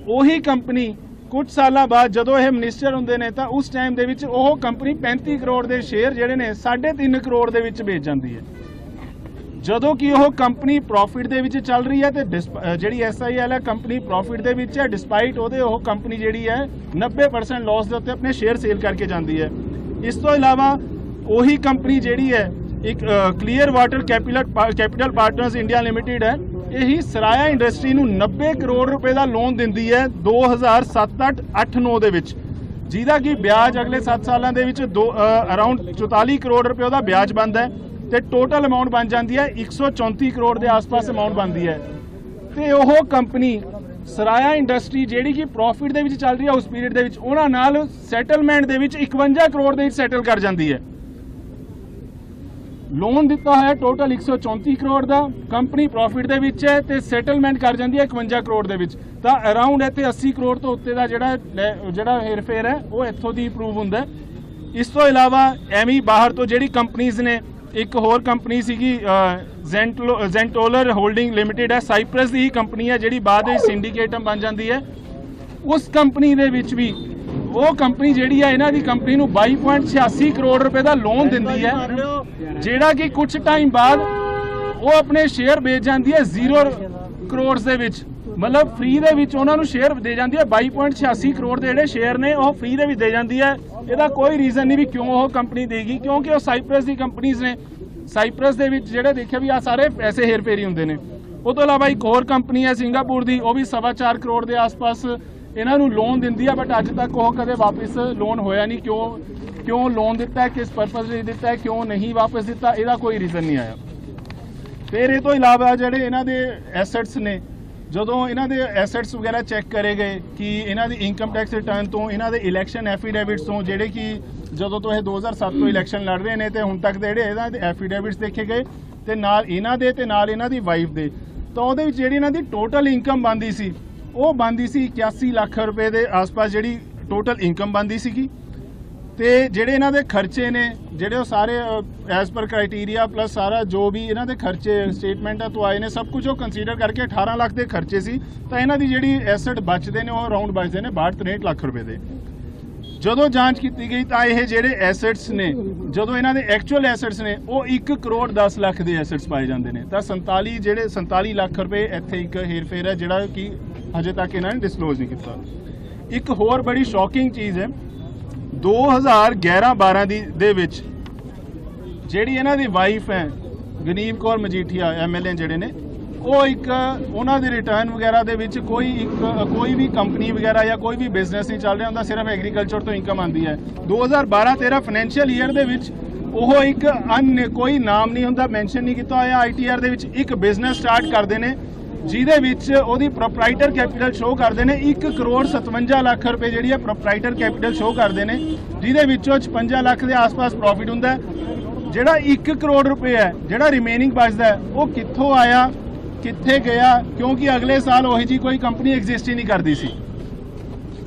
ਉਹੀ ਕੰਪਨੀ ਕੁਝ ਸਾਲਾਂ ਬਾਅਦ ਜਦੋਂ ਇਹ ਮਿਨਿਸਟਰ ਹੁੰਦੇ ਨੇ ਤਾਂ ਉਸ ਟਾਈਮ ਦੇ ਵਿੱਚ ਉਹ ਕੰਪਨੀ 35 ਕਰੋੜ ਦੇ ਸ਼ੇਅਰ ਜਿਹੜੇ ਨੇ 3.5 ਕਰੋੜ ਦੇ ਵਿੱਚ ਵੇਚ ਜਾਂਦੀ ਹੈ। ਜਦੋਂ ਕਿ ਉਹ ਕੰਪਨੀ ਪ੍ਰੋਫਿਟ ਦੇ ਵਿੱਚ ਚੱਲ ਰਹੀ ਹੈ ਤੇ ਡਿਸਪ- ਅਹ ਜਿਹੜੀ ਐਸਆਈਐਲ ਹੈ ਕੰਪਨੀ ਪ੍ਰੋਫਿਟ ਦੇ ਵਿੱਚ ਹੈ। ਡਿਸਪਾਈਟ ਉਹਦੇ ਉਹ ਕੰਪਨੀ ਜਿਹੜੀ ਹੈ 90% ਲਾਸ ਦੇ ਉੱਤੇ ਆਪਣੇ ਸ਼ੇਅਰ ਸੇਲ ਕਰਕੇ ਜਾਂਦੀ ਹੈ। ਇਸ ਤੋਂ ਇਲਾਵਾ ਉਹੀ ਕੰਪਨੀ ਜਿਹੜੀ ਹੈ, ਇੱਕ clear water capital capital partners India limited ਹੈ। ਇਹੀ ਸਰਾਇਆ ਇੰਡਸਟਰੀ ਨੂੰ 90 ਕਰੋੜ ਰੁਪਏ ਦਾ ਲੋਨ ਦਿੰਦੀ ਹੈ 2007 8 9 ਦੇ ਵਿੱਚ। ਜਿਹਦਾ ਕਿ ਵਿਆਜ ਅਗਲੇ 7 ਸਾਲਾਂ ਦੇ ਵਿੱਚ ਅਰਾਊਂਡ 44 ਕਰੋੜ ਰੁਪਏ ਉਹਦਾ ਵਿਆਜ ਬਣਦਾ ਹੈ ਤੇ ਟੋਟਲ ਅਮਾਉਂਟ ਬਣ ਜਾਂਦੀ ਹੈ 134 ਕਰੋੜ ਦੇ ਆਸ-ਪਾਸ ਅਮਾਉਂਟ ਬਣਦੀ ਹੈ। ਤੇ ਉਹ ਕੰਪਨੀ ਸਰਾਇਆ ਇੰਡਸਟਰੀ ਜਿਹੜੀ ਕਿ ਪ੍ਰੋਫਿਟ ਦੇ ਵਿੱਚ ਚੱਲ ਰਹੀ ਹੈ ਉਸ ਪੀਰੀਅਡ ਦੇ ਵਿੱਚ, ਉਹਨਾਂ ਨਾਲ ਸੈਟਲਮੈਂਟ ਦੇ ਵਿੱਚ 51 ਕਰੋੜ ਦੇ ਵਿੱਚ ਸੈਟਲ ਕਰ ਜਾਂਦੀ ਹੈ। ਲੋਨ ਦਿੱਤਾ ਹੋਇਆ ਟੋਟਲ 134 ਕਰੋੜ ਦਾ ਕੰਪਨੀ ਪ੍ਰੋਫਿਟ ਦੇ ਵਿੱਚ ਹੈ ਤੇ ਸੈਟਲਮੈਂਟ ਕਰ ਜਾਂਦੀ ਹੈ 51 ਕਰੋੜ ਦੇ ਵਿੱਚ। ਤਾਂ ਅਰਾਊਂਡ ਇੱਥੇ 80 ਕਰੋੜ ਤੋਂ ਉੱਤੇ ਦਾ ਜਿਹੜਾ ਲੈ- ਜਿਹੜਾ ਹੇਰਫੇਰ ਹੈ, ਉਹ ਇੱਥੋਂ ਦੀ ਪ੍ਰੂਵ ਹੁੰਦਾ ਇਸ ਤੋਂ ਇਲਾਵਾ ਐਵੇਂ ਬਾਹਰ ਤੋਂ ਜਿਹੜੀ ਕੰਪਨੀਆਂ ਨੇ, ਇੱਕ ਹੋਰ ਕੰਪਨੀ ਸੀਗੀ ਜ਼ੈਂਟਲੋ ਜ਼ੈਂਟੋਲਰ ਹੋਲਡਿੰਗ ਲਿਮਟਿਡ ਹੈ ਸਾਈਪ੍ਰਸ ਦੀ ਹੀ ਕੰਪਨੀ ਹੈ, ਜਿਹੜੀ ਬਾਅਦ ਵਿੱਚ ਸਿੰਡੀਕੇਟਮ ਬਣ ਜਾਂਦੀ ਹੈ। ਉਸ ਕੰਪਨੀ ਦੇ ਵਿੱਚ ਵੀ ਉਹ ਕੰਪਨੀ ਜਿਹੜੀ ਹੈ ਇਹਨਾਂ ਦੀ ਕੰਪਨੀ ਨੂੰ 22.86 ਕਰੋੜ ਰੁਪਏ ਦਾ ਲੋਨ ਦਿੰਦੀ ਹੈ। ਜਿਹੜਾ ਕਿ ਕੁਝ ਟਾਈਮ ਬਾਅਦ ਉਹ ਆਪਣੇ ਸ਼ੇਅਰ ਵੇਚ ਜਾਂਦੀ ਹੈ 0 ਕਰੋੜਸ ਦੇ ਵਿੱਚ। ਮਤਲਬ ਫ੍ਰੀ ਦੇ ਵਿੱਚ ਉਹਨਾਂ ਨੂੰ ਸ਼ੇਅਰ ਦੇ ਜਾਂਦੀ ਹੈ। 22.86 ਕਰੋੜ ਦੇ ਜਿਹੜੇ ਸ਼ੇਅਰ ਨੇ ਉਹ ਫ੍ਰੀ ਦੇ ਵਿੱਚ ਦੇ ਜਾਂਦੀ ਹੈ। ਇਹਦਾ ਕੋਈ ਰੀਜ਼ਨ ਨਹੀਂ ਵੀ ਕਿਉਂ ਉਹ ਕੰਪਨੀ ਦੇਗੀ ਕਿਉਂਕਿ ਉਹ ਸਾਈਪ੍ਰਸ ਦੀ ਕੰਪਨੀਆਂ ਨੇ। ਸਾਈਪ੍ਰਸ ਦੇ ਵਿੱਚ ਜਿਹੜੇ ਦੇਖਿਆ ਵੀ ਆ ਸਾਰੇ ਪੈਸੇ ਹੇਰਫੇਰੀ ਹੁੰਦੇ ਨੇ। ਉਹ ਤੋਂ ਇਲਾਵਾ ਇੱਕ ਹੋਰ ਕੰਪਨੀ ਹੈ ਸਿੰਗਾਪੁਰ ਦੀ ਉਹ ਵੀ ਸਵਾ ਚਾਰ ਕਰੋੜ ਦੇ ਆਸ-ਪਾਸ ਇਹਨਾਂ ਨੂੰ ਲੋਨ ਦਿੰਦੀ ਆ ਬਟ ਅੱਜ ਤੱਕ ਉਹ ਕਦੇ ਵਾਪਸ ਲੋਨ ਹੋਇਆ ਨਹੀਂ। ਕਿਉਂ ਕਿਉਂ ਲੋਨ ਦਿੱਤਾ, ਕਿਸ ਪਰਪਸ ਲਈ ਦਿੱਤਾ, ਕਿਉਂ ਨਹੀਂ ਵਾਪਸ ਦਿੱਤਾ, ਇਹਦਾ ਕੋਈ ਰੀਜ਼ਨ ਨਹੀਂ ਆਇਆ। ਫਿਰ ਇਹ ਤੋਂ ਇਲਾਵਾ ਜਿਹੜੇ ਇਹਨਾਂ ਦੇ ਐਸੈਟਸ ਨੇ, ਜਦੋਂ ਇਹਨਾਂ ਦੇ ਐਸੈਟਸ ਵਗੈਰਾ ਚੈੱਕ ਕਰੇ ਗਏ ਕਿ ਇਹਨਾਂ ਦੀ ਇਨਕਮ ਟੈਕਸ ਰਿਟਰਨ ਤੋਂ, ਇਹਨਾਂ ਦੇ ਇਲੈਕਸ਼ਨ ਐਫੀਡੇਵਿਟਸ ਤੋਂ, ਜਿਹੜੇ ਕਿ ਜਦੋਂ ਤੋਂ ਇਹ 2007 ਤੋਂ ਇਲੈਕਸ਼ਨ ਲੜ ਰਹੇ ਨੇ ਤੇ ਹੁਣ ਤੱਕ ਦੇ ਜਿਹੜੇ ਇਹਨਾਂ ਦੇ ਐਫੀਡੇਵਿਟਸ ਦੇਖੇ ਗਏ, ਤੇ ਨਾਲ ਇਹਨਾਂ ਦੇ ਤੇ ਨਾਲ ਇਹਨਾਂ ਦੀ ਵਾਈਫ ਦੇ, ਤਾਂ ਉਹਦੇ ਵਿੱਚ ਜਿਹੜੀ ਇਹਨਾਂ ਦੀ ਟੋਟਲ ਇਨਕਮ ਬੰਦੀ ਸੀ ਉਹ ਬੰਦੀ ਸੀ 81 ਲੱਖ ਰੁਪਏ ਦੇ ਆਸ-ਪਾਸ ਜਿਹੜੀ ਟੋਟਲ ਇਨਕਮ ਬੰਦੀ ਸੀਗੀ। ਤੇ ਜਿਹੜੇ ਇਹਨਾਂ ਦੇ ਖਰਚੇ ਨੇ, ਜਿਹੜੇ ਉਹ ਸਾਰੇ ਐਸ ਪਰ ਕ੍ਰਾਈਟੇਰੀਆ ਪਲੱਸ ਸਾਰਾ ਜੋ ਵੀ ਇਹਨਾਂ ਦੇ ਖਰਚੇ ਸਟੇਟਮੈਂਟਾਂ ਤੋਂ ਆਏ ਨੇ, ਸਭ ਕੁਝ ਉਹ ਕੰਸੀਡਰ ਕਰਕੇ 18 ਲੱਖ ਦੇ ਖਰਚੇ ਸੀ। ਤਾਂ ਇਹਨਾਂ ਦੀ ਜਿਹੜੀ ਐਸੈਟ ਬਚਦੇ ਨੇ, ਉਹ ਅਰਾਊਂਡ ਬਚਦੇ ਨੇ 62 63 ਲੱਖ ਰੁਪਏ ਦੇ। ਜਦੋਂ ਜਾਂਚ ਕੀਤੀ ਗਈ ਤਾਂ ਇਹ ਜਿਹੜੇ ਐਸੈਟਸ ਨੇ, ਜਦੋਂ ਇਹਨਾਂ ਦੇ ਐਕਚੁਅਲ ਐਸੈਟਸ ਨੇ, ਉਹ 1 ਕਰੋੜ 10 ਲੱਖ ਦੇ ਐਸੈਟਸ ਪਾਏ ਜਾਂਦੇ ਨੇ। ਤਾਂ 47 ਜਿਹੜੇ 47 ਲੱਖ ਰੁਪਏ ਇੱਥੇ ਇੱਕ ਹੇਰਫੇਰ ਹੈ, ਜਿਹੜਾ ਕਿ ਹਜੇ ਤੱਕ ਇਹਨਾਂ ਨੇ ਡਿਸਕਲੋਜ਼ ਨਹੀਂ ਕੀਤਾ। ਇੱਕ ਹੋਰ ਬੜੀ ਸ਼ੌਕਿੰਗ ਚੀਜ਼ ਹੈ 2011-12 ਦੀ ਦੇ ਵਿੱਚ ਜਿਹੜੀ ਇਹਨਾਂ ਦੀ ਵਾਈਫ ਹੈ, ਗਨੀਵ ਕੌਰ ਮਜੀਠੀਆ ਐਮਐਲਏ ਜਿਹੜੇ ਨੇ, ਉਹ ਇੱਕ ਉਹਨਾਂ ਦੇ ਰਿਟਰਨ ਵਗੈਰਾ ਦੇ ਵਿੱਚ ਕੋਈ ਇੱਕ, ਕੋਈ ਵੀ ਕੰਪਨੀ ਵਗੈਰਾ ਜਾਂ ਕੋਈ ਵੀ ਬਿਜ਼ਨਸ ਨਹੀਂ ਚੱਲ ਰਿਹਾ ਹੁੰਦਾ, ਸਿਰਫ ਐਗਰੀਕਲਚਰ ਤੋਂ ਇਨਕਮ ਆਉਂਦੀ ਹੈ। 2012-13 ਫਾਈਨੈਂਸ਼ੀਅਲ ਈਅਰ ਦੇ ਵਿੱਚ ਉਹ ਇੱਕ ਅਨ ਕੋਈ ਨਾਮ ਨਹੀਂ ਹੁੰਦਾ ਮੈਂਸ਼ਨ ਨਹੀਂ ਕੀਤਾ ਹੋਇਆ ਆਈਟੀਆਰ ਦੇ ਵਿੱਚ ਇੱਕ ਬਿਜ਼ਨਸ ਸਟਾਰਟ ਕਰਦੇ ਨੇ। ਜਿਹਦੇ ਵਿੱਚ ਉਹਦੀ ਪ੍ਰੋਪਰਾਈਟਰ ਕੈਪੀਟਲ ਸ਼ੋਅ ਕਰਦੇ ਨੇ। 1 ਕਰੋੜ 57 ਲੱਖ ਰੁਪਏ ਜਿਹੜੀ ਹੈ ਪ੍ਰੋਪਰਾਈਟਰ ਕੈਪੀਟਲ ਸ਼ੋਅ ਕਰਦੇ ਨੇ। ਜਿਹਦੇ ਵਿੱਚੋਂ 56 ਲੱਖ ਦੇ ਆਸ-ਪਾਸ ਪ੍ਰੋਫਿਟ ਹੁੰਦਾ ਜਿਹੜਾ 1 ਕਰੋੜ ਰੁਪਏ ਹੈ, ਜਿਹੜਾ ਰਿਮੇਨਿੰਗ ਬਚਦਾ ਉਹ ਕਿੱਥੋਂ ਆਇਆ, ਕਿੱਥੇ ਗਿਆ? ਕਿਉਂਕਿ ਅਗਲੇ ਸਾਲ ਉਹੀ ਜੀ ਕੋਈ ਕੰਪਨੀ ਐਗਜ਼ਿਸਟ ਹੀ ਨਹੀਂ ਕਰਦੀ ਸੀ।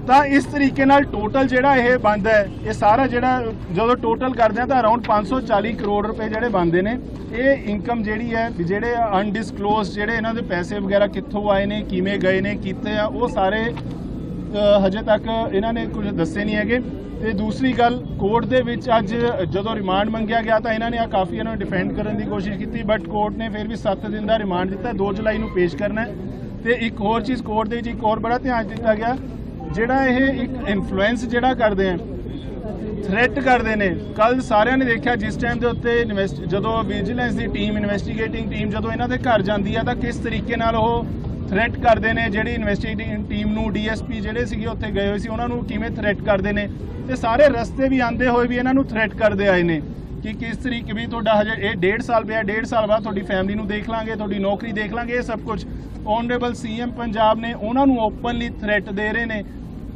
ਤਾਂ ਇਸ ਤਰੀਕੇ ਨਾਲ ਟੋਟਲ ਜਿਹੜਾ ਇਹ ਬਣਦਾ ਹੈ, ਇਹ ਸਾਰਾ ਜਿਹੜਾ ਜਦੋਂ ਟੋਟਲ ਕਰਦੇ ਆ ਤਾਂ ਅਰਾਊਂਡ 540 ਕਰੋੜ ਰੁਪਏ ਜਿਹੜੇ ਬਣਦੇ ਨੇ। ਇਹ ਇਨਕਮ ਜਿਹੜੀ ਹੈ ਜਿਹੜੇ ਅਨਡਿਸਕਲੋਜ਼ਡ ਜਿਹੜੇ ਇਹਨਾਂ ਦੇ ਪੈਸੇ ਵਗੈਰਾ ਕਿੱਥੋਂ ਆਏ ਨੇ, ਕਿਵੇਂ ਗਏ ਨੇ ਕਿੱਥੇ ਆ, ਉਹ ਸਾਰੇ ਹਜੇ ਤੱਕ ਇਹਨਾਂ ਨੇ ਕੁਝ ਦੱਸੇ ਨਹੀਂ ਹੈਗੇ। ਤੇ ਦੂਸਰੀ ਗੱਲ ਕੋਰਟ ਦੇ ਵਿੱਚ ਅੱਜ ਜਦੋਂ ਰਿਮਾਂਡ ਮੰਗਿਆ ਗਿਆ ਤਾਂ ਇਹਨਾਂ ਨੇ ਆ ਕਾਫੀ ਇਹਨਾਂ ਨੂੰ ਡਿਫੈਂਡ ਕਰਨ ਦੀ ਕੋਸ਼ਿਸ਼ ਕੀਤੀ ਬਟ ਕੋਰਟ ਨੇ ਫਿਰ ਵੀ 7 ਦਿਨ ਦਾ ਰਿਮਾਂਡ ਦਿੱਤਾ 2 ਜੁਲਾਈ ਨੂੰ ਪੇਸ਼ ਕਰਨਾ ਹੈ। ਤੇ ਇੱਕ ਹੋਰ ਚੀਜ਼ ਕੋਰਟ ਦੇ ਵਿੱਚ ਇੱਕ ਹੋਰ ਬੜਾ ਧਿਆਨ ਦਿੱਤਾ ਗਿਆ ਜਿਹੜਾ ਇਹ ਇੱਕ ਇਨਫਲੂਐਂਸ ਜਿਹੜਾ ਕਰਦੇ ਆ ਥ੍ਰੈਟ ਕਰਦੇ ਨੇ। ਕੱਲ ਸਾਰਿਆਂ ਨੇ ਦੇਖਿਆ ਜਿਸ ਟਾਈਮ ਦੇ ਉੱਤੇ ਇਨਵੈਸਟ ਜਦੋਂ ਵਿਜੀਲੈਂਸ ਦੀ ਟੀਮ ਇਨਵੈਸਟੀਗੇਟਿੰਗ ਟੀਮ ਜਦੋਂ ਇਹਨਾਂ ਦੇ ਘਰ ਜਾਂਦੀ ਆ, ਤਾਂ ਕਿਸ ਤਰੀਕੇ ਨਾਲ ਉਹ ਥ੍ਰੈਟ ਕਰਦੇ ਨੇ? ਜਿਹੜੀ ਇਨਵੈਸਟੀਗੇਟਿੰਗ ਟੀਮ ਨੂੰ ਡੀਐਸਪੀ ਜਿਹੜੇ ਸੀਗੇ ਉੱਥੇ ਗਏ ਹੋਏ ਸੀ, ਉਹਨਾਂ ਨੂੰ ਕਿਵੇਂ ਥ੍ਰੈਟ ਕਰਦੇ ਨੇ? ਤੇ ਸਾਰੇ ਰਸਤੇ ਵੀ ਆਂਦੇ ਹੋਏ ਵੀ ਇਹਨਾਂ ਨੂੰ ਥ੍ਰੈਟ ਕਰਦੇ ਆਏ ਨੇ। ਕਿ ਕਿਸ ਤਰੀਕੇ ਵੀ ਤੁਹਾਡਾ ਹਜੇ ਇਹ 1.5 ਸਾਲ ਪਿਆ 1.5 ਸਾਲ ਬਾਅਦ ਤੁਹਾਡੀ ਫੈਮਿਲੀ ਨੂੰ ਦੇਖ ਲਾਂਗੇ, ਤੁਹਾਡੀ ਨੌਕਰੀ ਦੇਖ ਲਾਂਗੇ, ਇਹ ਸਭ ਕੁਝ ਓਨਰੇਬਲ ਸੀਐਮ ਪੰਜਾਬ ਨੇ ਉਹਨਾਂ ਨੂੰ ਓਪਨਲੀ ਥ੍ਰੈਟ ਦੇ ਰਹੇ ਨੇ।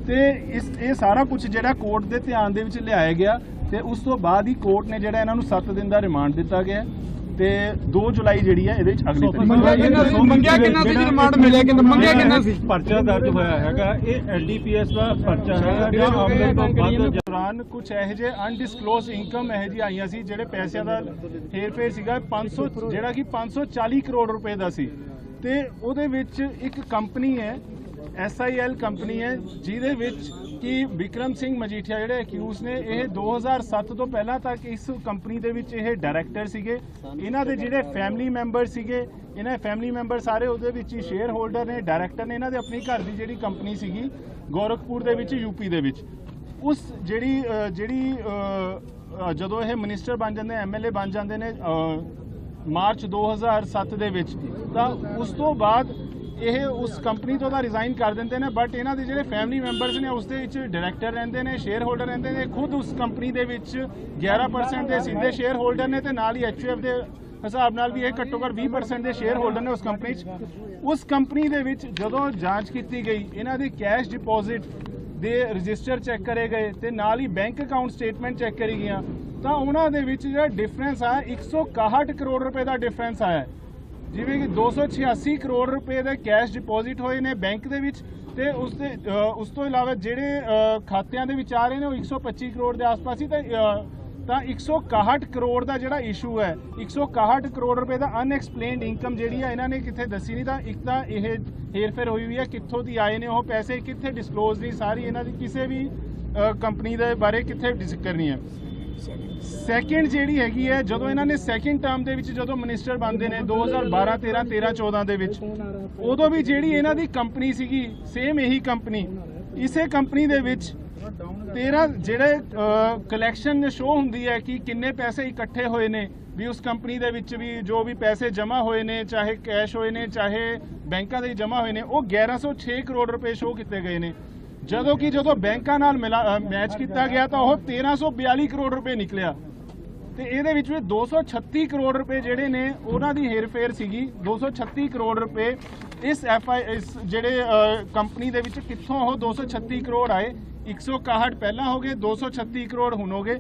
ਤੇ ਇਸ, ਇਹ ਸਾਰਾ ਕੁਝ ਜਿਹੜਾ ਕੋਰਟ ਦੇ ਧਿਆਨ ਦੇ ਵਿੱਚ ਲਿਆਇਆ ਗਿਆ ਤੇ ਉਸ ਤੋਂ ਬਾਅਦ ਹੀ ਕੋਰਟ ਨੇ ਜਿਹੜਾ ਇਹਨਾਂ ਨੂੰ 7 ਦਿਨ ਦਾ ਰਿਮਾਂਡ ਦਿੱਤਾ ਗਿਆ। ਤੇ 2 ਜੁਲਾਈ ਜਿਹੜੀ ਹੈ ਇਹਦੇ ਵਿੱਚ ਅਗਲੀ ਤਰੀਕ। ਮੰਗਿਆ ਕਿੰਨਾ ਸੀ? ਮੰਗਿਆ ਕਿੰਨਾ ਸੀ ਜੀ ਰਿਮਾਂਡ ਮਿਲਿਆ ਕਿੰਨਾ ਮੰਗਿਆ ਕਿੰਨਾ ਸੀ? ਪਰਚਾ ਦਰਜ ਹੋਇਆ ਹੈਗਾ। ਇਹ ਐਲਡੀਪੀਐਸ ਦਾ ਪਰਚਾ ਹੈਗਾ ਜਿਹੜਾ ਆਮਦਨ ਤੋਂ ਵੱਧ ਦੌਰਾਨ ਕੁਝ ਇਹੋ ਜਿਹੇ ਅਨਡਿਸਕਲੋਜ਼ ਇਨਕਮ ਇਹੋ ਜਿਹੀ ਆਈਆਂ ਸੀ ਜਿਹੜੇ ਪੈਸਿਆਂ ਦਾ ਹੇਰਫੇਰ ਸੀਗਾ। 500 ਜਿਹੜਾ ਕਿ 540 ਕਰੋੜ ਰੁਪਏ ਦਾ ਸੀ। ਤੇ ਉਹਦੇ ਵਿੱਚ ਇੱਕ ਕੰਪਨੀ ਹੈ SIL ਕੰਪਨੀ ਹੈ ਜਿਹਦੇ ਵਿੱਚ ਕਿ ਵਿਕਰਮ ਸਿੰਘ ਮਜੀਠੀਆ ਜਿਹੜੇ ਅਕਿਊਜ਼ ਨੇ ਇਹ 2007 ਤੋਂ ਪਹਿਲਾਂ ਤੱਕ ਇਸ ਕੰਪਨੀ ਦੇ ਵਿੱਚ ਇਹ ਡਾਇਰੈਕਟਰ ਸੀਗੇ। ਇਹਨਾਂ ਦੇ ਜਿਹੜੇ ਫੈਮਿਲੀ ਮੈਂਬਰ ਸੀਗੇ ਇਹਨਾਂ ਫੈਮਿਲੀ ਮੈਂਬਰ ਸਾਰੇ ਉਹਦੇ ਵਿੱਚ ਹੀ ਸ਼ੇਅਰ ਹੋਲਡਰ ਨੇ ਡਾਇਰੈਕਟਰ ਨੇ ਇਹਨਾਂ ਦੇ ਆਪਣੀ ਘਰ ਦੀ ਜਿਹੜੀ ਕੰਪਨੀ ਸੀਗੀ ਗੋਰਖਪੁਰ ਦੇ ਵਿੱਚ ਯੂਪੀ ਦੇ ਵਿੱਚ। ਉਸ ਜਿਹੜੀ ਜਿਹੜੀ ਜਦੋਂ ਇਹ ਮਿਨਿਸਟਰ ਬਣ ਜਾਂਦੇ ਐਮਐਲਏ ਬਣ ਜਾਂਦੇ ਨੇ ਅ, ਮਾਰਚ 2007 ਦੇ ਵਿੱਚ ਤਾਂ ਉਸ ਤੋਂ ਬਾਅਦ ਇਹ ਉਸ ਕੰਪਨੀ ਤੋਂ ਤਾਂ ਰਿਜ਼ਾਈਨ ਕਰ ਦਿੰਦੇ ਨੇ ਬਟ ਇਹਨਾਂ ਦੇ ਜਿਹੜੇ ਫੈਮਿਲੀ ਮੈਂਬਰਸ ਨੇ, ਉਸ ਦੇ ਵਿੱਚ ਡਾਇਰੈਕਟਰ ਰਹਿੰਦੇ ਨੇ ਸ਼ੇਅਰ ਹੋਲਡਰ ਰਹਿੰਦੇ ਨੇ, ਖੁਦ ਉਸ ਕੰਪਨੀ ਦੇ ਵਿੱਚ 11% ਦੇ ਸਿੱਧੇ ਸ਼ੇਅਰ ਹੋਲਡਰ ਨੇ ਤੇ ਨਾਲ ਹੀ ਐਚਯੂਐਫ ਦੇ ਹਿਸਾਬ ਨਾਲ ਵੀ ਇਹ ਘੱਟੋ ਘੱਟ 20% ਦੇ ਸ਼ੇਅਰ ਹੋਲਡਰ ਨੇ ਉਸ ਕੰਪਨੀ 'ਚ। ਉਸ ਕੰਪਨੀ ਦੇ ਵਿੱਚ ਜਦੋਂ ਜਾਂਚ ਕੀਤੀ ਗਈ, ਇਹਨਾਂ ਦੇ ਕੈਸ਼ ਡਿਪੋਜ਼ਿਟ ਦੇ ਰਜਿਸਟਰ ਚੈੱਕ ਕਰੇ ਗਏ ਤੇ ਨਾਲ ਹੀ ਬੈਂਕ ਅਕਾਊਂਟ ਸਟੇਟਮੈਂਟ ਚੈੱਕ ਕਰੀ ਗਈਆਂ, ਤਾਂ ਉਹਨਾਂ ਦੇ ਵਿੱਚ ਜਿਹੜਾ ਡਿਫਰੈਂਸ ਆਇਆ 161 ਕਰੋੜ ਰੁਪਏ ਦਾ ਡਿਫਰੈਂਸ ਆਇਆ। ਜਿਵੇਂ ਕਿ 286 ਕਰੋੜ ਰੁਪਏ ਦੇ ਕੈਸ਼ ਡਿਪੋਜ਼ਿਟ ਹੋਏ ਨੇ ਬੈਂਕ ਦੇ ਵਿੱਚ ਤੇ ਉਸ ਦੇ ਉਸ ਤੋਂ ਇਲਾਵਾ ਜਿਹੜੇ ਖਾਤਿਆਂ ਦੇ ਵਿੱਚ ਆ ਰਹੇ ਨੇ ਉਹ 125 ਕਰੋੜ ਦੇ ਆਸ-ਪਾਸ ਹੀ ਤਾਂ ਅ, ਤਾਂ 161 ਕਰੋੜ ਦਾ ਜਿਹੜਾ ਇਸ਼ੂ ਹੈ 161 ਕਰੋੜ ਰੁਪਏ ਦਾ ਅਨਐਕਸਪਲੇਨਡ ਇਨਕਮ ਜਿਹੜੀ ਹੈ ਇਹਨਾਂ ਨੇ ਕਿੱਥੇ ਦੱਸੀ ਨਹੀਂ ਤਾਂ ਇੱਕ ਤਾਂ ਇਹ ਹੇਰਫੇਰ ਹੋਈ ਹੋਈ ਹੈ ਕਿੱਥੋਂ ਦੀ ਆਏ ਨੇ ਉਹ ਪੈਸੇ ਕਿੱਥੇ ਡਿਸਕਲੋਜ਼ ਨਹੀਂ ਸਾਰੀ ਇਹਨਾਂ ਦੀ ਕਿਸੇ ਵੀ ਕੰਪਨੀ ਦੇ ਬਾਰੇ ਕਿੱਥੇ ਜ਼ਿਕਰ ਨਹੀਂ ਹੈ। ਸੈਕਿੰਡ ਜਿਹੜੀ ਹੈਗੀ ਹੈ, ਜਦੋਂ ਇਹਨਾਂ ਨੇ ਸੈਕਿੰਡ ਟਰਮ ਦੇ ਵਿੱਚ ਜਦੋਂ ਮਿਨਿਸਟਰ ਬਣਦੇ ਨੇ 2012 13 13 14 ਦੇ ਵਿੱਚ, ਉਦੋਂ ਵੀ ਜਿਹੜੀ ਇਹਨਾਂ ਦੀ ਕੰਪਨੀ ਸੀਗੀ ਸੇਮ ਇਹੀ ਕੰਪਨੀ ਇਸੇ ਕੰਪਨੀ ਦੇ ਵਿੱਚ 13 ਜਿਹੜੇ ਕਲੈਕਸ਼ਨ ਸ਼ੋ ਹੁੰਦੀ ਹੈ ਕਿ ਕਿੰਨੇ ਪੈਸੇ ਇਕੱਠੇ ਹੋਏ ਨੇ, ਵੀ ਉਸ ਕੰਪਨੀ ਦੇ ਵਿੱਚ ਵੀ ਜੋ ਵੀ ਪੈਸੇ ਜਮ੍ਹਾਂ ਹੋਏ ਨੇ, ਚਾਹੇ ਕੈਸ਼ ਹੋਏ ਨੇ, ਚਾਹੇ ਬੈਂਕਾਂ ਦੇ ਜਮ੍ਹਾਂ ਹੋਏ ਨੇ, ਉਹ 1106 ਕਰੋੜ ਰੁਪਏ ਸ਼ੋ ਕੀਤੇ ਗਏ ਨੇ। ਜਦੋਂ ਕਿ ਜਦੋਂ ਬੈਂਕਾਂ ਨਾਲ ਮੈਚ ਕੀਤਾ ਗਿਆ ਤਾਂ ਉਹ 1342 ਕਰੋੜ ਰੁਪਏ ਨਿਕਲਿਆ। ਤੇ ਇਹਦੇ ਵਿੱਚ ਵੀ 236 ਕਰੋੜ ਰੁਪਏ ਜਿਹੜੇ ਨੇ, ਉਹਨਾਂ ਦੀ ਹੇਰਫੇਰ ਸੀਗੀ। 236 ਕਰੋੜ ਰੁਪਏ ਇਸ ਐਫ ਆਈ ਇਸ ਜਿਹੜੇ ਕੰਪਨੀ ਦੇ ਵਿੱਚ ਕਿੱਥੋਂ ਉਹ 236 ਕਰੋੜ ਆਏ। 161 ਪਹਿਲਾਂ ਹੋ ਗਏ 236 ਕਰੋੜ ਹੁਣ ਹੋ ਗਏ।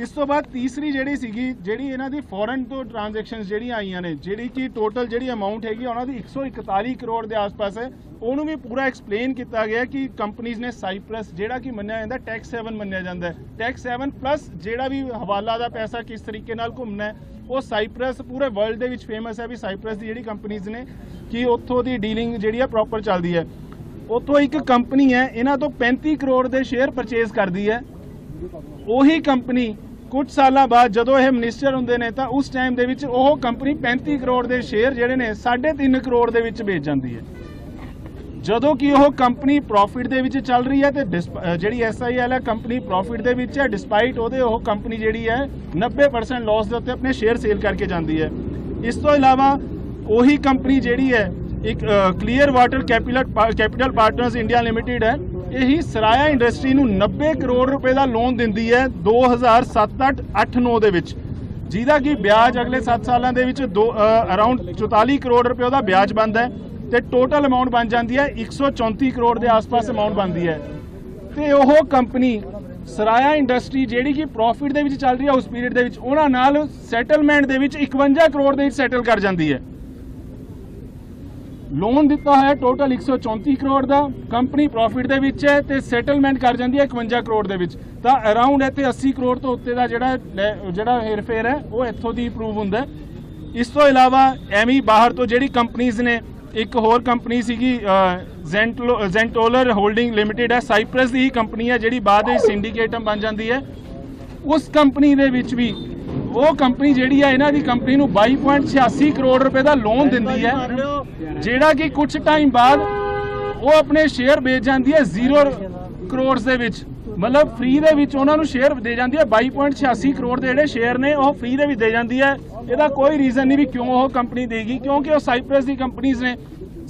ਇਸ ਤੋਂ ਬਾਅਦ ਤੀਸਰੀ ਜਿਹੜੀ ਸੀਗੀ, ਜਿਹੜੀ ਇਹਨਾਂ ਦੀ ਫੋਰਨ ਤੋਂ ਟ੍ਰਾਂਜੈਕਸ਼ਨਸ ਜਿਹੜੀਆਂ ਆਈਆਂ ਨੇ, ਜਿਹੜੀ ਕਿ ਟੋਟਲ ਜਿਹੜੀ ਅਮਾਉਂਟ ਹੈਗੀ ਉਹਨਾਂ ਦੀ 141 ਕਰੋੜ ਦੇ ਆਸ-ਪਾਸ ਹੈ। ਉਹਨੂੰ ਵੀ ਪੂਰਾ ਐਕਸਪਲੇਨ ਕੀਤਾ ਗਿਆ ਕਿ ਕੰਪਨੀਆਂ ਨੇ ਸਾਈਪ੍ਰਸ ਜਿਹੜਾ ਕਿ ਮੰਨਿਆ ਜਾਂਦਾ ਟੈਕਸ 7 ਮੰਨਿਆ ਜਾਂਦਾ ਟੈਕਸ 7 ਪਲੱਸ ਜਿਹੜਾ ਵੀ ਹਵਾਲਾ ਦਾ ਪੈਸਾ ਕਿਸ ਤਰੀਕੇ ਨਾਲ ਘੁੰਮਣਾ ਹੈ, ਉਹ ਸਾਈਪ੍ਰਸ ਪੂਰੇ ਵਰਲਡ ਦੇ ਵਿੱਚ ਫੇਮਸ ਹੈ ਵੀ ਸਾਈਪ੍ਰਸ ਦੀ ਜਿਹੜੀ ਕੰਪਨੀਆਂ ਨੇ, ਕਿ ਉੱਥੋਂ ਦੀ ਡੀਲਿੰਗ ਜਿਹੜੀ ਹੈ ਪ੍ਰੋਪਰ ਚੱਲਦੀ ਹੈ। ਉੱਥੋਂ ਇੱਕ ਕੰਪਨੀ ਹੈ, ਇਹਨਾਂ ਤੋਂ 35 ਕਰੋੜ ਦੇ ਸ਼ੇਅਰ ਪਰਚੇਜ਼ ਕਰਦੀ ਹੈ। ਉਹੀ ਕੰਪਨੀ ਕੁਝ ਸਾਲਾਂ ਬਾਅਦ ਜਦੋਂ ਇਹ ਮਿਨਿਸਟਰ ਹੁੰਦੇ ਨੇ ਤਾਂ ਉਸ ਟਾਈਮ ਦੇ ਵਿੱਚ ਉਹ ਕੰਪਨੀ 35 ਕਰੋੜ ਦੇ ਸ਼ੇਅਰ ਜਿਹੜੇ ਨੇ 3.5 ਕਰੋੜ ਦੇ ਵਿੱਚ ਵੇਚ ਜਾਂਦੀ ਹੈ। ਜਦੋਂ ਕਿ ਉਹ ਕੰਪਨੀ ਪ੍ਰੋਫਿਟ ਦੇ ਵਿੱਚ ਚੱਲ ਰਹੀ ਹੈ ਤੇ ਡਿਸਪ- ਅਹ ਜਿਹੜੀ ਐਸਆਈਐਲ ਹੈ ਕੰਪਨੀ ਪ੍ਰੋਫਿਟ ਦੇ ਵਿੱਚ ਹੈ ਡਿਸਪਾਈਟ ਉਹਦੇ ਉਹ ਕੰਪਨੀ ਜਿਹੜੀ ਹੈ 90% ਲਾਸ ਦੇ ਉੱਤੇ ਆਪਣੇ ਸ਼ੇਅਰ ਸੇਲ ਕਰਕੇ ਜਾਂਦੀ ਹੈ। ਇਸ ਤੋਂ ਇਲਾਵਾ ਉਹੀ ਕੰਪਨੀ ਜਿਹੜੀ ਹੈ, ਇੱਕ clear water capital capital partners India limited ਹੈ ਇਹੀ ਸਰਾਇਆ ਇੰਡਸਟਰੀ ਨੂੰ 90 ਕਰੋੜ ਰੁਪਏ ਦਾ ਲੋਨ ਦਿੰਦੀ ਹੈ 2007 8 9 ਦੇ ਵਿੱਚ। ਜਿਹਦਾ ਕਿ ਵਿਆਜ ਅਗਲੇ 7 ਸਾਲਾਂ ਦੇ ਵਿੱਚ ਅਰਾਊਂਡ 44 ਕਰੋੜ ਰੁਪਏ ਉਹਦਾ ਵਿਆਜ ਬਣਦਾ ਹੈ ਤੇ ਟੋਟਲ ਅਮਾਉਂਟ ਬਣ ਜਾਂਦੀ ਹੈ 134 ਕਰੋੜ ਦੇ ਆਸ-ਪਾਸ ਅਮਾਉਂਟ ਬਣਦੀ ਹੈ। ਤੇ ਉਹ ਕੰਪਨੀ ਸਰਾਇਆ ਇੰਡਸਟਰੀ ਜਿਹੜੀ ਕਿ ਪ੍ਰੋਫਿਟ ਦੇ ਵਿੱਚ ਚੱਲ ਰਹੀ ਹੈ, ਉਸ ਪੀਰੀਅਡ ਦੇ ਵਿੱਚ, ਉਹਨਾਂ ਨਾਲ ਸੈਟਲਮੈਂਟ ਦੇ ਵਿੱਚ 51 ਕਰੋੜ ਦੇ ਵਿੱਚ ਸੈਟਲ ਕਰ ਜਾਂਦੀ ਹੈ। ਲੋਨ ਦਿੱਤਾ ਹੋਇਆ ਟੋਟਲ 134 ਕਰੋੜ ਦਾ ਕੰਪਨੀ ਪ੍ਰੋਫਿਟ ਦੇ ਵਿੱਚ ਹੈ ਤੇ ਸੈਟਲਮੈਂਟ ਕਰ ਜਾਂਦੀ ਹੈ 51 ਕਰੋੜ ਦੇ ਵਿੱਚ। ਤਾਂ ਅਰਾਊਂਡ ਇੱਥੇ 80 ਕਰੋੜ ਤੋਂ ਉੱਤੇ ਦਾ ਜਿਹੜਾ ਜਿਹੜਾ ਹੇਰਫੇਰ ਹੈ, ਉਹ ਇੱਥੋਂ ਦੀ ਪ੍ਰੂਵ ਹੁੰਦਾ ਇਸ ਤੋਂ ਇਲਾਵਾ ਐਵੇਂ ਬਾਹਰ ਤੋਂ ਜਿਹੜੀ ਕੰਪਨੀਆਂ ਨੇ, ਇੱਕ ਹੋਰ ਕੰਪਨੀ ਸੀਗੀ ਜ਼ੈਂਟਲੋ ਜ਼ੈਂਟੋਲਰ ਹੋਲਡਿੰਗ ਲਿਮਟਿਡ ਹੈ ਸਾਈਪ੍ਰਸ ਦੀ ਹੀ ਕੰਪਨੀ ਹੈ, ਜਿਹੜੀ ਬਾਅਦ ਵਿੱਚ ਸਿੰਡੀਕੇਟਮ ਬਣ ਜਾਂਦੀ ਹੈ। ਉਸ ਕੰਪਨੀ ਦੇ ਵਿੱਚ ਵੀ ਉਹ ਕੰਪਨੀ ਜਿਹੜੀ ਹੈ ਇਹਨਾਂ ਦੀ ਕੰਪਨੀ ਨੂੰ 22.86 ਕਰੋੜ ਰੁਪਏ ਦਾ ਲੋਨ ਦਿੰਦੀ ਹੈ। ਜਿਹੜਾ ਕਿ ਕੁਝ ਟਾਈਮ ਬਾਅਦ ਉਹ ਆਪਣੇ ਸ਼ੇਅਰ ਵੇਚ ਜਾਂਦੀ ਹੈ 0 ਕਰੋੜ ਦੇ ਵਿੱਚ। ਮਤਲਬ ਫ੍ਰੀ ਦੇ ਵਿੱਚ ਉਹਨਾਂ ਨੂੰ ਸ਼ੇਅਰ ਦੇ ਜਾਂਦੀ ਹੈ 22.86 ਕਰੋੜ ਦੇ ਜਿਹੜੇ ਸ਼ੇਅਰ ਨੇ ਉਹ ਫ੍ਰੀ ਦੇ ਵਿੱਚ ਦੇ ਜਾਂਦੀ ਹੈ। ਇਹਦਾ ਕੋਈ ਰੀਜ਼ਨ ਨਹੀਂ ਵੀ ਕਿਉਂ ਉਹ ਕੰਪਨੀ ਦੇਗੀ ਕਿਉਂਕਿ ਉਹ ਸਾਈਪ੍ਰਸ ਦੀ ਕੰਪਨੀਆਂ ਨੇ।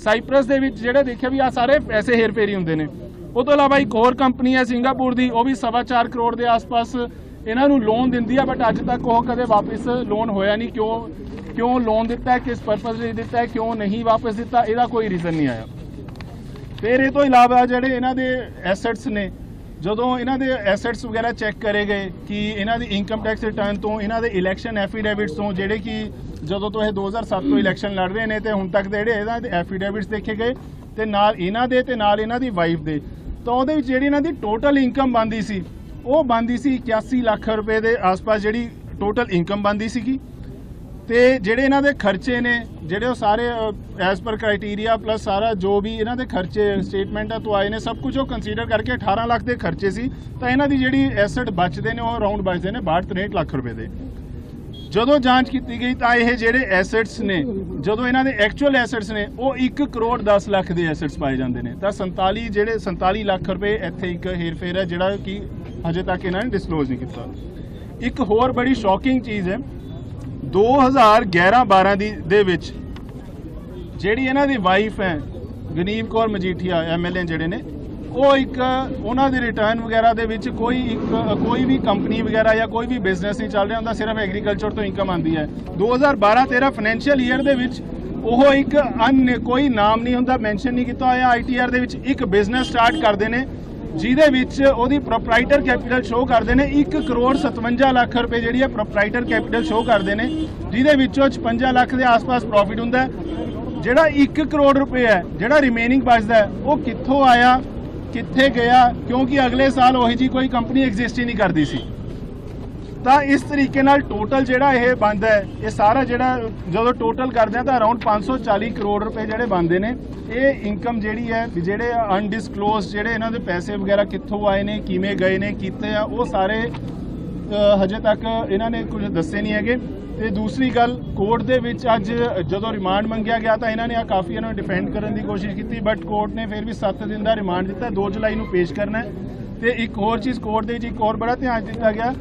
ਸਾਈਪ੍ਰਸ ਦੇ ਵਿੱਚ ਜਿਹੜੇ ਦੇਖਿਆ ਵੀ ਆ ਸਾਰੇ ਪੈਸੇ ਹੇਰਫੇਰੀ ਹੁੰਦੇ ਨੇ। ਉਹ ਤੋਂ ਇਲਾਵਾ ਇੱਕ ਹੋਰ ਕੰਪਨੀ ਹੈ ਸਿੰਗਾਪੁਰ ਦੀ ਉਹ ਵੀ ਸਵਾ ਚਾਰ ਕਰੋੜ ਦੇ ਆਸ-ਪਾਸ ਇਹਨਾਂ ਨੂੰ ਲੋਨ ਦਿੰਦੀ ਆ ਬਟ ਅੱਜ ਤੱਕ ਉਹ ਕਦੇ ਵਾਪਸ ਲੋਨ ਹੋਇਆ ਨਹੀਂ। ਕਿਉਂ ਕਿਉਂ ਲੋਨ ਦਿੱਤਾ ਹੈ ਕਿਸ ਪਰਪਸ ਲਈ ਦਿੱਤਾ ਹੈ ਕਿਉਂ ਨਹੀਂ ਵਾਪਸ ਦਿੱਤਾ, ਇਹਦਾ ਕੋਈ ਰੀਜ਼ਨ ਨਹੀਂ ਆਇਆ। ਫਿਰ ਇਹ ਤੋਂ ਇਲਾਵਾ ਜਿਹੜੇ ਇਹਨਾਂ ਦੇ ਐਸੈਟਸ ਨੇ, ਜਦੋਂ ਇਹਨਾਂ ਦੇ ਐਸੈਟਸ ਵਗੈਰਾ ਚੈੱਕ ਕਰੇ ਗਏ ਕਿ ਇਹਨਾਂ ਦੀ ਇਨਕਮ ਟੈਕਸ ਰਿਟਰਨ ਤੋਂ ਇਹਨਾਂ ਦੇ ਇਲੈਕਸ਼ਨ ਐਫੀਡੇਵਿਟਸ ਤੋਂ, ਜਿਹੜੇ ਕਿ ਜਦੋਂ ਤੋਂ ਇਹ 2007 ਤੋਂ ਇਲੈਕਸ਼ਨ ਲੜ ਰਹੇ ਨੇ ਤੇ ਹੁਣ ਤੱਕ ਦੇ ਜਿਹੜੇ ਇਹਨਾਂ ਦੇ ਐਫੀਡੇਵਿਟਸ ਦੇਖੇ ਗਏ, ਤੇ ਨਾਲ ਇਹਨਾਂ ਦੇ ਤੇ ਨਾਲ ਇਹਨਾਂ ਦੀ ਵਾਈਫ ਦੇ, ਤਾਂ ਉਹਦੇ ਵਿੱਚ ਜਿਹੜੀ ਇਹਨਾਂ ਦੀ ਟੋਟਲ ਇਨਕਮ ਬੰਦੀ ਸੀ ਉਹ ਬੰਦੀ ਸੀ 81 ਲੱਖ ਰੁਪਏ ਦੇ ਆਸ-ਪਾਸ ਜਿਹੜੀ ਟੋਟਲ ਇਨਕਮ ਬੰਦੀ ਸੀਗੀ। ਤੇ ਜਿਹੜੇ ਇਹਨਾਂ ਦੇ ਖਰਚੇ ਨੇ, ਜਿਹੜੇ ਉਹ ਸਾਰੇ ਐਸ ਪਰ ਕ੍ਰਾਈਟੇਰੀਆ ਪਲੱਸ ਸਾਰਾ ਜੋ ਵੀ ਇਹਨਾਂ ਦੇ ਖਰਚੇ ਸਟੇਟਮੈਂਟਾਂ ਤੋਂ ਆਏ ਨੇ, ਸਭ ਕੁਝ ਉਹ ਕੰਸੀਡਰ ਕਰਕੇ 18 ਲੱਖ ਦੇ ਖਰਚੇ ਸੀ। ਤਾਂ ਇਹਨਾਂ ਦੀ ਜਿਹੜੀ ਐਸੈਟ ਬਚਦੇ ਨੇ, ਉਹ ਅਰਾਊਂਡ ਬਚਦੇ ਨੇ 62 63 ਲੱਖ ਰੁਪਏ ਦੇ। ਜਦੋਂ ਜਾਂਚ ਕੀਤੀ ਗਈ ਤਾਂ ਇਹ ਜਿਹੜੇ ਐਸੈਟਸ ਨੇ, ਜਦੋਂ ਇਹਨਾਂ ਦੇ ਐਕਚੁਅਲ ਐਸੈਟਸ ਨੇ, ਉਹ 1 ਕਰੋੜ 10 ਲੱਖ ਦੇ ਐਸੈਟਸ ਪਾਏ ਜਾਂਦੇ ਨੇ। ਤਾਂ 47 ਜਿਹੜੇ 47 ਲੱਖ ਰੁਪਏ ਇੱਥੇ ਇੱਕ ਹੇਰਫੇਰ ਹੈ, ਜਿਹੜਾ ਕਿ ਹਜੇ ਤੱਕ ਇਹਨਾਂ ਨੇ ਡਿਸਕਲੋਜ਼ ਨਹੀਂ ਕੀਤਾ। ਇੱਕ ਹੋਰ ਬੜੀ ਸ਼ੌਕਿੰਗ ਚੀਜ਼ ਹੈ 2011-12 ਦੀ ਦੇ ਵਿੱਚ ਜਿਹੜੀ ਇਹਨਾਂ ਦੀ ਵਾਈਫ ਹੈ ਗਨੀਮ ਕੌਰ ਮਜੀਠੀਆ ਐਮਐਲਏ ਜਿਹੜੇ ਨੇ, ਉਹ ਇੱਕ ਉਹਨਾਂ ਦੇ ਰਿਟਰਨ ਵਗੈਰਾ ਦੇ ਵਿੱਚ ਕੋਈ ਇੱਕ, ਕੋਈ ਵੀ ਕੰਪਨੀ ਵਗੈਰਾ ਜਾਂ ਕੋਈ ਵੀ ਬਿਜ਼ਨਸ ਨਹੀਂ ਚੱਲ ਰਿਹਾ ਹੁੰਦਾ, ਸਿਰਫ ਐਗਰੀਕਲਚਰ ਤੋਂ ਇਨਕਮ ਆਉਂਦੀ ਹੈ। 2012-13 ਫਾਈਨੈਂਸ਼ੀਅਲ ਈਅਰ ਦੇ ਵਿੱਚ ਉਹ ਇੱਕ ਅਨ ਕੋਈ ਨਾਮ ਨਹੀਂ ਹੁੰਦਾ ਮੈਂਸ਼ਨ ਨਹੀਂ ਕੀਤਾ ਹੋਇਆ ਆਈਟੀਆਰ ਦੇ ਵਿੱਚ ਇੱਕ ਬਿਜ਼ਨਸ ਸਟਾਰਟ ਕਰਦੇ ਨੇ। ਜਿਹਦੇ ਵਿੱਚ ਉਹਦੀ ਪ੍ਰੋਪਰਾਈਟਰ ਕੈਪੀਟਲ ਸ਼ੋ ਕਰਦੇ ਨੇ 1 ਕਰੋੜ 57 ਲੱਖ ਰੁਪਏ ਜਿਹੜੀ ਹੈ ਪ੍ਰੋਪਰਾਈਟਰ ਕੈਪੀਟਲ ਸ਼ੋ ਕਰਦੇ ਨੇ, ਜਿਹਦੇ ਵਿੱਚੋਂ 56 ਲੱਖ ਦੇ ਆਸ-ਪਾਸ ਪ੍ਰੋਫਿਟ ਹੁੰਦਾ ਜਿਹੜਾ 1 ਕਰੋੜ ਰੁਪਏ ਹੈ, ਜਿਹੜਾ ਰਿਮੇਨਿੰਗ ਬਚਦਾ ਉਹ ਕਿੱਥੋਂ ਆਇਆ, ਕਿੱਥੇ ਗਿਆ, ਕਿਉਂਕਿ ਅਗਲੇ ਸਾਲ ਉਹੀ ਜੀ ਕੋਈ ਕੰਪਨੀ ਐਗਜ਼ਿਸਟ ਹੀ ਨਹੀਂ ਕਰਦੀ ਸੀ। ਤਾਂ ਇਸ ਤਰੀਕੇ ਨਾਲ ਟੋਟਲ ਜਿਹੜਾ ਇਹ ਬਣਦਾ ਹੈ, ਇਹ ਸਾਰਾ ਜਿਹੜਾ ਜਦੋਂ ਟੋਟਲ ਕਰਦੇ ਆ ਤਾਂ ਅਰਾਊਂਡ 540 ਕਰੋੜ ਰੁਪਏ ਜਿਹੜੇ ਬਣਦੇ ਨੇ। ਇਹ ਇਨਕਮ ਜਿਹੜੀ ਹੈ ਜਿਹੜੇ ਅਨਡਿਸਕਲੋਜ਼ ਜਿਹੜੇ ਇਹਨਾਂ ਦੇ ਪੈਸੇ ਵਗੈਰਾ ਕਿੱਥੋਂ ਆਏ ਨੇ, ਕਿਵੇਂ ਗਏ ਨੇ, ਕੀਤੇ ਆ, ਉਹ ਸਾਰੇ ਹਜੇ ਤੱਕ ਇਹਨਾਂ ਨੇ ਕੁਝ ਦੱਸੇ ਨਹੀਂ ਹੈਗੇ। ਤੇ ਦੂਸਰੀ ਗੱਲ ਕੋਰਟ ਦੇ ਵਿੱਚ ਅੱਜ ਜਦੋਂ ਰਿਮਾਂਡ ਮੰਗਿਆ ਗਿਆ ਤਾਂ ਇਹਨਾਂ ਨੇ ਆ ਕਾਫੀ ਇਹਨਾਂ ਨੂੰ ਡਿਫੈਂਡ ਕਰਨ ਦੀ ਕੋਸ਼ਿਸ਼ ਕੀਤੀ ਬਟ ਕੋਰਟ ਨੇ ਫਿਰ ਵੀ 7 ਦਿਨ ਦਾ ਰਿਮਾਂਡ ਦਿੱਤਾ 2 ਜੁਲਾਈ ਨੂੰ ਪੇਸ਼ ਕਰਨਾ ਹੈ। ਤੇ ਇੱਕ ਹੋਰ ਚੀਜ਼ ਕੋਰਟ ਦੇ ਵਿੱਚ ਇੱਕ ਹੋਰ ਬੜਾ ਧਿਆਨ ਦਿੱਤਾ ਗਿਆ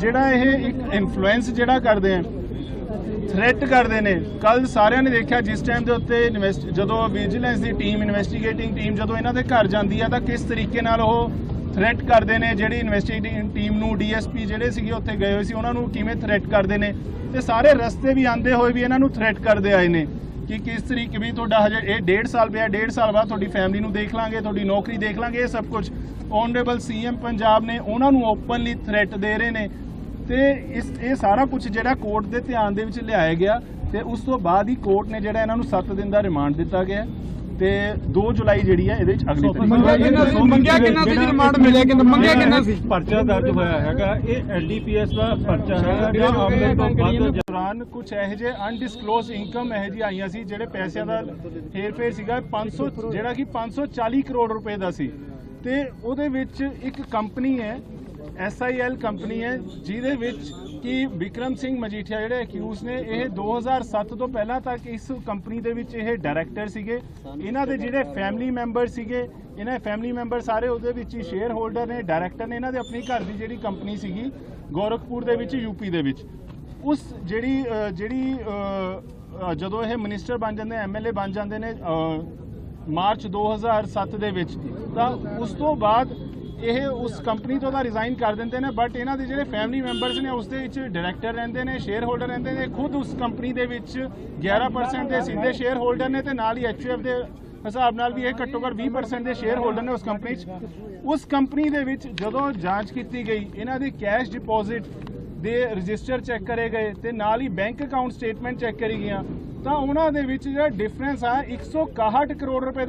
ਜਿਹੜਾ ਇਹ ਇੱਕ ਇਨਫਲੂਐਂਸ ਜਿਹੜਾ ਕਰਦੇ ਆ ਥ੍ਰੈਟ ਕਰਦੇ ਨੇ ਕੱਲ ਸਾਰਿਆਂ ਨੇ ਦੇਖਿਆ ਜਿਸ ਟਾਈਮ ਦੇ ਉੱਤੇ ਇਨਵੈਸਟ ਜਦੋਂ ਵਿਜੀਲੈਂਸ ਦੀ ਟੀਮ ਇਨਵੈਸਟੀਗੇਟਿੰਗ ਟੀਮ ਜਦੋਂ ਇਹਨਾਂ ਦੇ ਘਰ ਜਾਂਦੀ ਆ, ਤਾਂ ਕਿਸ ਤਰੀਕੇ ਨਾਲ ਉਹ ਥ੍ਰੈਟ ਕਰਦੇ ਨੇ, ਜਿਹੜੀ ਇਨਵੈਸਟੀਗੇਟਿੰਗ ਟੀਮ ਨੂੰ ਡੀਐਸਪੀ ਜਿਹੜੇ ਸੀਗੇ ਉੱਥੇ ਗਏ ਹੋਏ ਸੀ, ਉਹਨਾਂ ਨੂੰ ਕਿਵੇਂ ਥ੍ਰੈਟ ਕਰਦੇ ਨੇ? ਤੇ ਸਾਰੇ ਰਸਤੇ ਵੀ ਆਂਦੇ ਹੋਏ ਵੀ ਇਹਨਾਂ ਨੂੰ ਥ੍ਰੈਟ ਕਰਦੇ ਆਏ ਨੇ ਕਿ ਕਿਸ ਤਰੀਕੇ ਵੀ ਤੁਹਾਡਾ ਹਜੇ ਇਹ ਡੇਢ ਸਾਲ ਪਿਆ, ਡੇਢ ਸਾਲ ਬਾਅਦ ਤੁਹਾਡੀ ਫੈਮਿਲੀ ਨੂੰ ਦੇਖ ਲਾਂਗੇ, ਤੁਹਾਡੀ ਨੌਕਰੀ ਦੇਖ ਲਾਂਗੇ, ਇਹ ਸਭ ਕੁਝ ਓਨਰੇਬਲ ਸੀਐਮ ਪੰਜਾਬ ਨੇ ਉਹਨਾਂ ਨੂੰ ਓਪਨਲੀ ਥ੍ਰੈਟ ਦੇ ਰਹੇ ਨੇ। ਤੇ ਇਸ ਇਹ ਸਾਰਾ ਕੁਝ ਜਿਹੜਾ ਕੋਰਟ ਦੇ ਧਿਆਨ ਦੇ ਵਿੱਚ ਲਿਆਇਆ ਗਿਆ ਤੇ ਉਸ ਤੋਂ ਬਾਅਦ ਹੀ ਕੋਰਟ ਨੇ ਜਿਹੜਾ ਇਹਨਾਂ ਨੂੰ 7 ਦਿਨ ਦਾ ਰਿਮਾਂਡ ਦਿੱਤਾ ਗਿਆ ਤੇ 2 ਜੁਲਾਈ ਜਿਹੜੀ ਹੈ ਇਹਦੇ ਵਿੱਚ ਅਗਲੀ ਤਰੀਕ ਮੰਗਿਆ ਕਿੰਨਾ ਸੀ? ਮੰਗਿਆ ਕਿੰਨਾ ਸੀ ਜੀ ਰਿਮਾਂਡ ਮਿਲਿਆ ਕਿੰਨਾ ਮੰਗਿਆ ਕਿੰਨਾ ਸੀ? ਪਰਚਾ ਦਰਜ ਹੋਇਆ ਹੈਗਾ ਇਹ ਐਲਡੀਪੀਐਸ ਦਾ ਪਰਚਾ ਹੈਗਾ ਜਿਹੜਾ ਆਮਦਨ ਤੋਂ ਵੱਧ ਦੌਰਾਨ ਕੁਝ ਇਹੋ ਜਿਹੇ ਅਨਡਿਸਕਲੋਜ਼ ਇਨਕਮ ਇਹੋ ਜਿਹੀ ਆਈਆਂ ਸੀ ਜਿਹੜੇ ਪੈਸਿਆਂ ਦਾ ਹੇਰਫੇਰ ਸੀਗਾ 500 ਜਿਹੜਾ ਕਿ 540 ਕਰੋੜ ਰੁਪਏ ਦਾ ਸੀ। ਤੇ ਉਹਦੇ ਵਿੱਚ ਇੱਕ ਕੰਪਨੀ ਹੈ SIL ਕੰਪਨੀ ਹੈ ਜਿਹਦੇ ਵਿੱਚ ਕਿ ਵਿਕਰਮ ਸਿੰਘ ਮਜੀਠੀਆ ਜਿਹੜੇ ਅਕਿਊਜ਼ ਨੇ ਇਹ 2007 ਤੋਂ ਪਹਿਲਾਂ ਤੱਕ ਇਸ ਕੰਪਨੀ ਦੇ ਵਿੱਚ ਇਹ ਡਾਇਰੈਕਟਰ ਸੀਗੇ। ਇਹਨਾਂ ਦੇ ਜਿਹੜੇ ਫੈਮਿਲੀ ਮੈਂਬਰ ਸੀਗੇ ਇਹਨਾਂ ਫੈਮਿਲੀ ਮੈਂਬਰ ਸਾਰੇ ਉਹਦੇ ਵਿੱਚ ਹੀ ਸ਼ੇਅਰ ਹੋਲਡਰ ਨੇ ਡਾਇਰੈਕਟਰ ਨੇ ਇਹਨਾਂ ਦੇ ਆਪਣੀ ਘਰ ਦੀ ਜਿਹੜੀ ਕੰਪਨੀ ਸੀਗੀ ਗੋਰਖਪੁਰ ਦੇ ਵਿੱਚ ਯੂਪੀ ਦੇ ਵਿੱਚ। ਉਸ ਜਿਹੜੀ ਜਿਹੜੀ ਜਦੋਂ ਇਹ ਮਿਨਿਸਟਰ ਬਣ ਜਾਂਦੇ ਐਮਐਲਏ ਬਣ ਜਾਂਦੇ ਨੇ ਅ, ਮਾਰਚ 2007 ਦੇ ਵਿੱਚ ਤਾਂ ਉਸ ਤੋਂ ਬਾਅਦ ਇਹ ਉਸ ਕੰਪਨੀ ਤੋਂ ਤਾਂ ਰਿਜ਼ਾਈਨ ਕਰ ਦਿੰਦੇ ਨੇ ਬਟ ਇਹਨਾਂ ਦੇ ਜਿਹੜੇ ਫੈਮਿਲੀ ਮੈਂਬਰਸ ਨੇ ਉਸ ਦੇ ਵਿੱਚ ਡਾਇਰੈਕਟਰ ਰਹਿੰਦੇ ਨੇ ਸ਼ੇਅਰ ਹੋਲਡਰ ਰਹਿੰਦੇ ਨੇ, ਖੁਦ ਉਸ ਕੰਪਨੀ ਦੇ ਵਿੱਚ 11% ਦੇ ਸਿੱਧੇ ਸ਼ੇਅਰ ਹੋਲਡਰ ਨੇ ਤੇ ਨਾਲ ਹੀ ਐਚਯੂਐਫ ਦੇ ਹਿਸਾਬ ਨਾਲ ਵੀ ਇਹ ਘੱਟੋ ਘੱਟ 20% ਦੇ ਸ਼ੇਅਰ ਹੋਲਡਰ ਨੇ ਉਸ ਕੰਪਨੀ 'ਚ। ਉਸ ਕੰਪਨੀ ਦੇ ਵਿੱਚ ਜਦੋਂ ਜਾਂਚ ਕੀਤੀ ਗਈ, ਇਹਨਾਂ ਦੀ ਕੈਸ਼ ਡਿਪੋਜ਼ਿਟ ਦੇ ਰਜਿਸਟਰ ਚੈੱਕ ਕਰੇ ਗਏ ਤੇ ਨਾਲ ਹੀ ਬੈਂਕ ਅਕਾਊਂਟ ਸਟੇਟਮੈਂਟ ਚੈੱਕ ਕਰੀ ਗਈਆਂ, ਤਾਂ ਉਹਨਾਂ ਦੇ ਵਿੱਚ ਜਿਹੜਾ ਡਿਫਰੈਂਸ ਆ 161 ਕਰੋੜ ਰੁਪਏ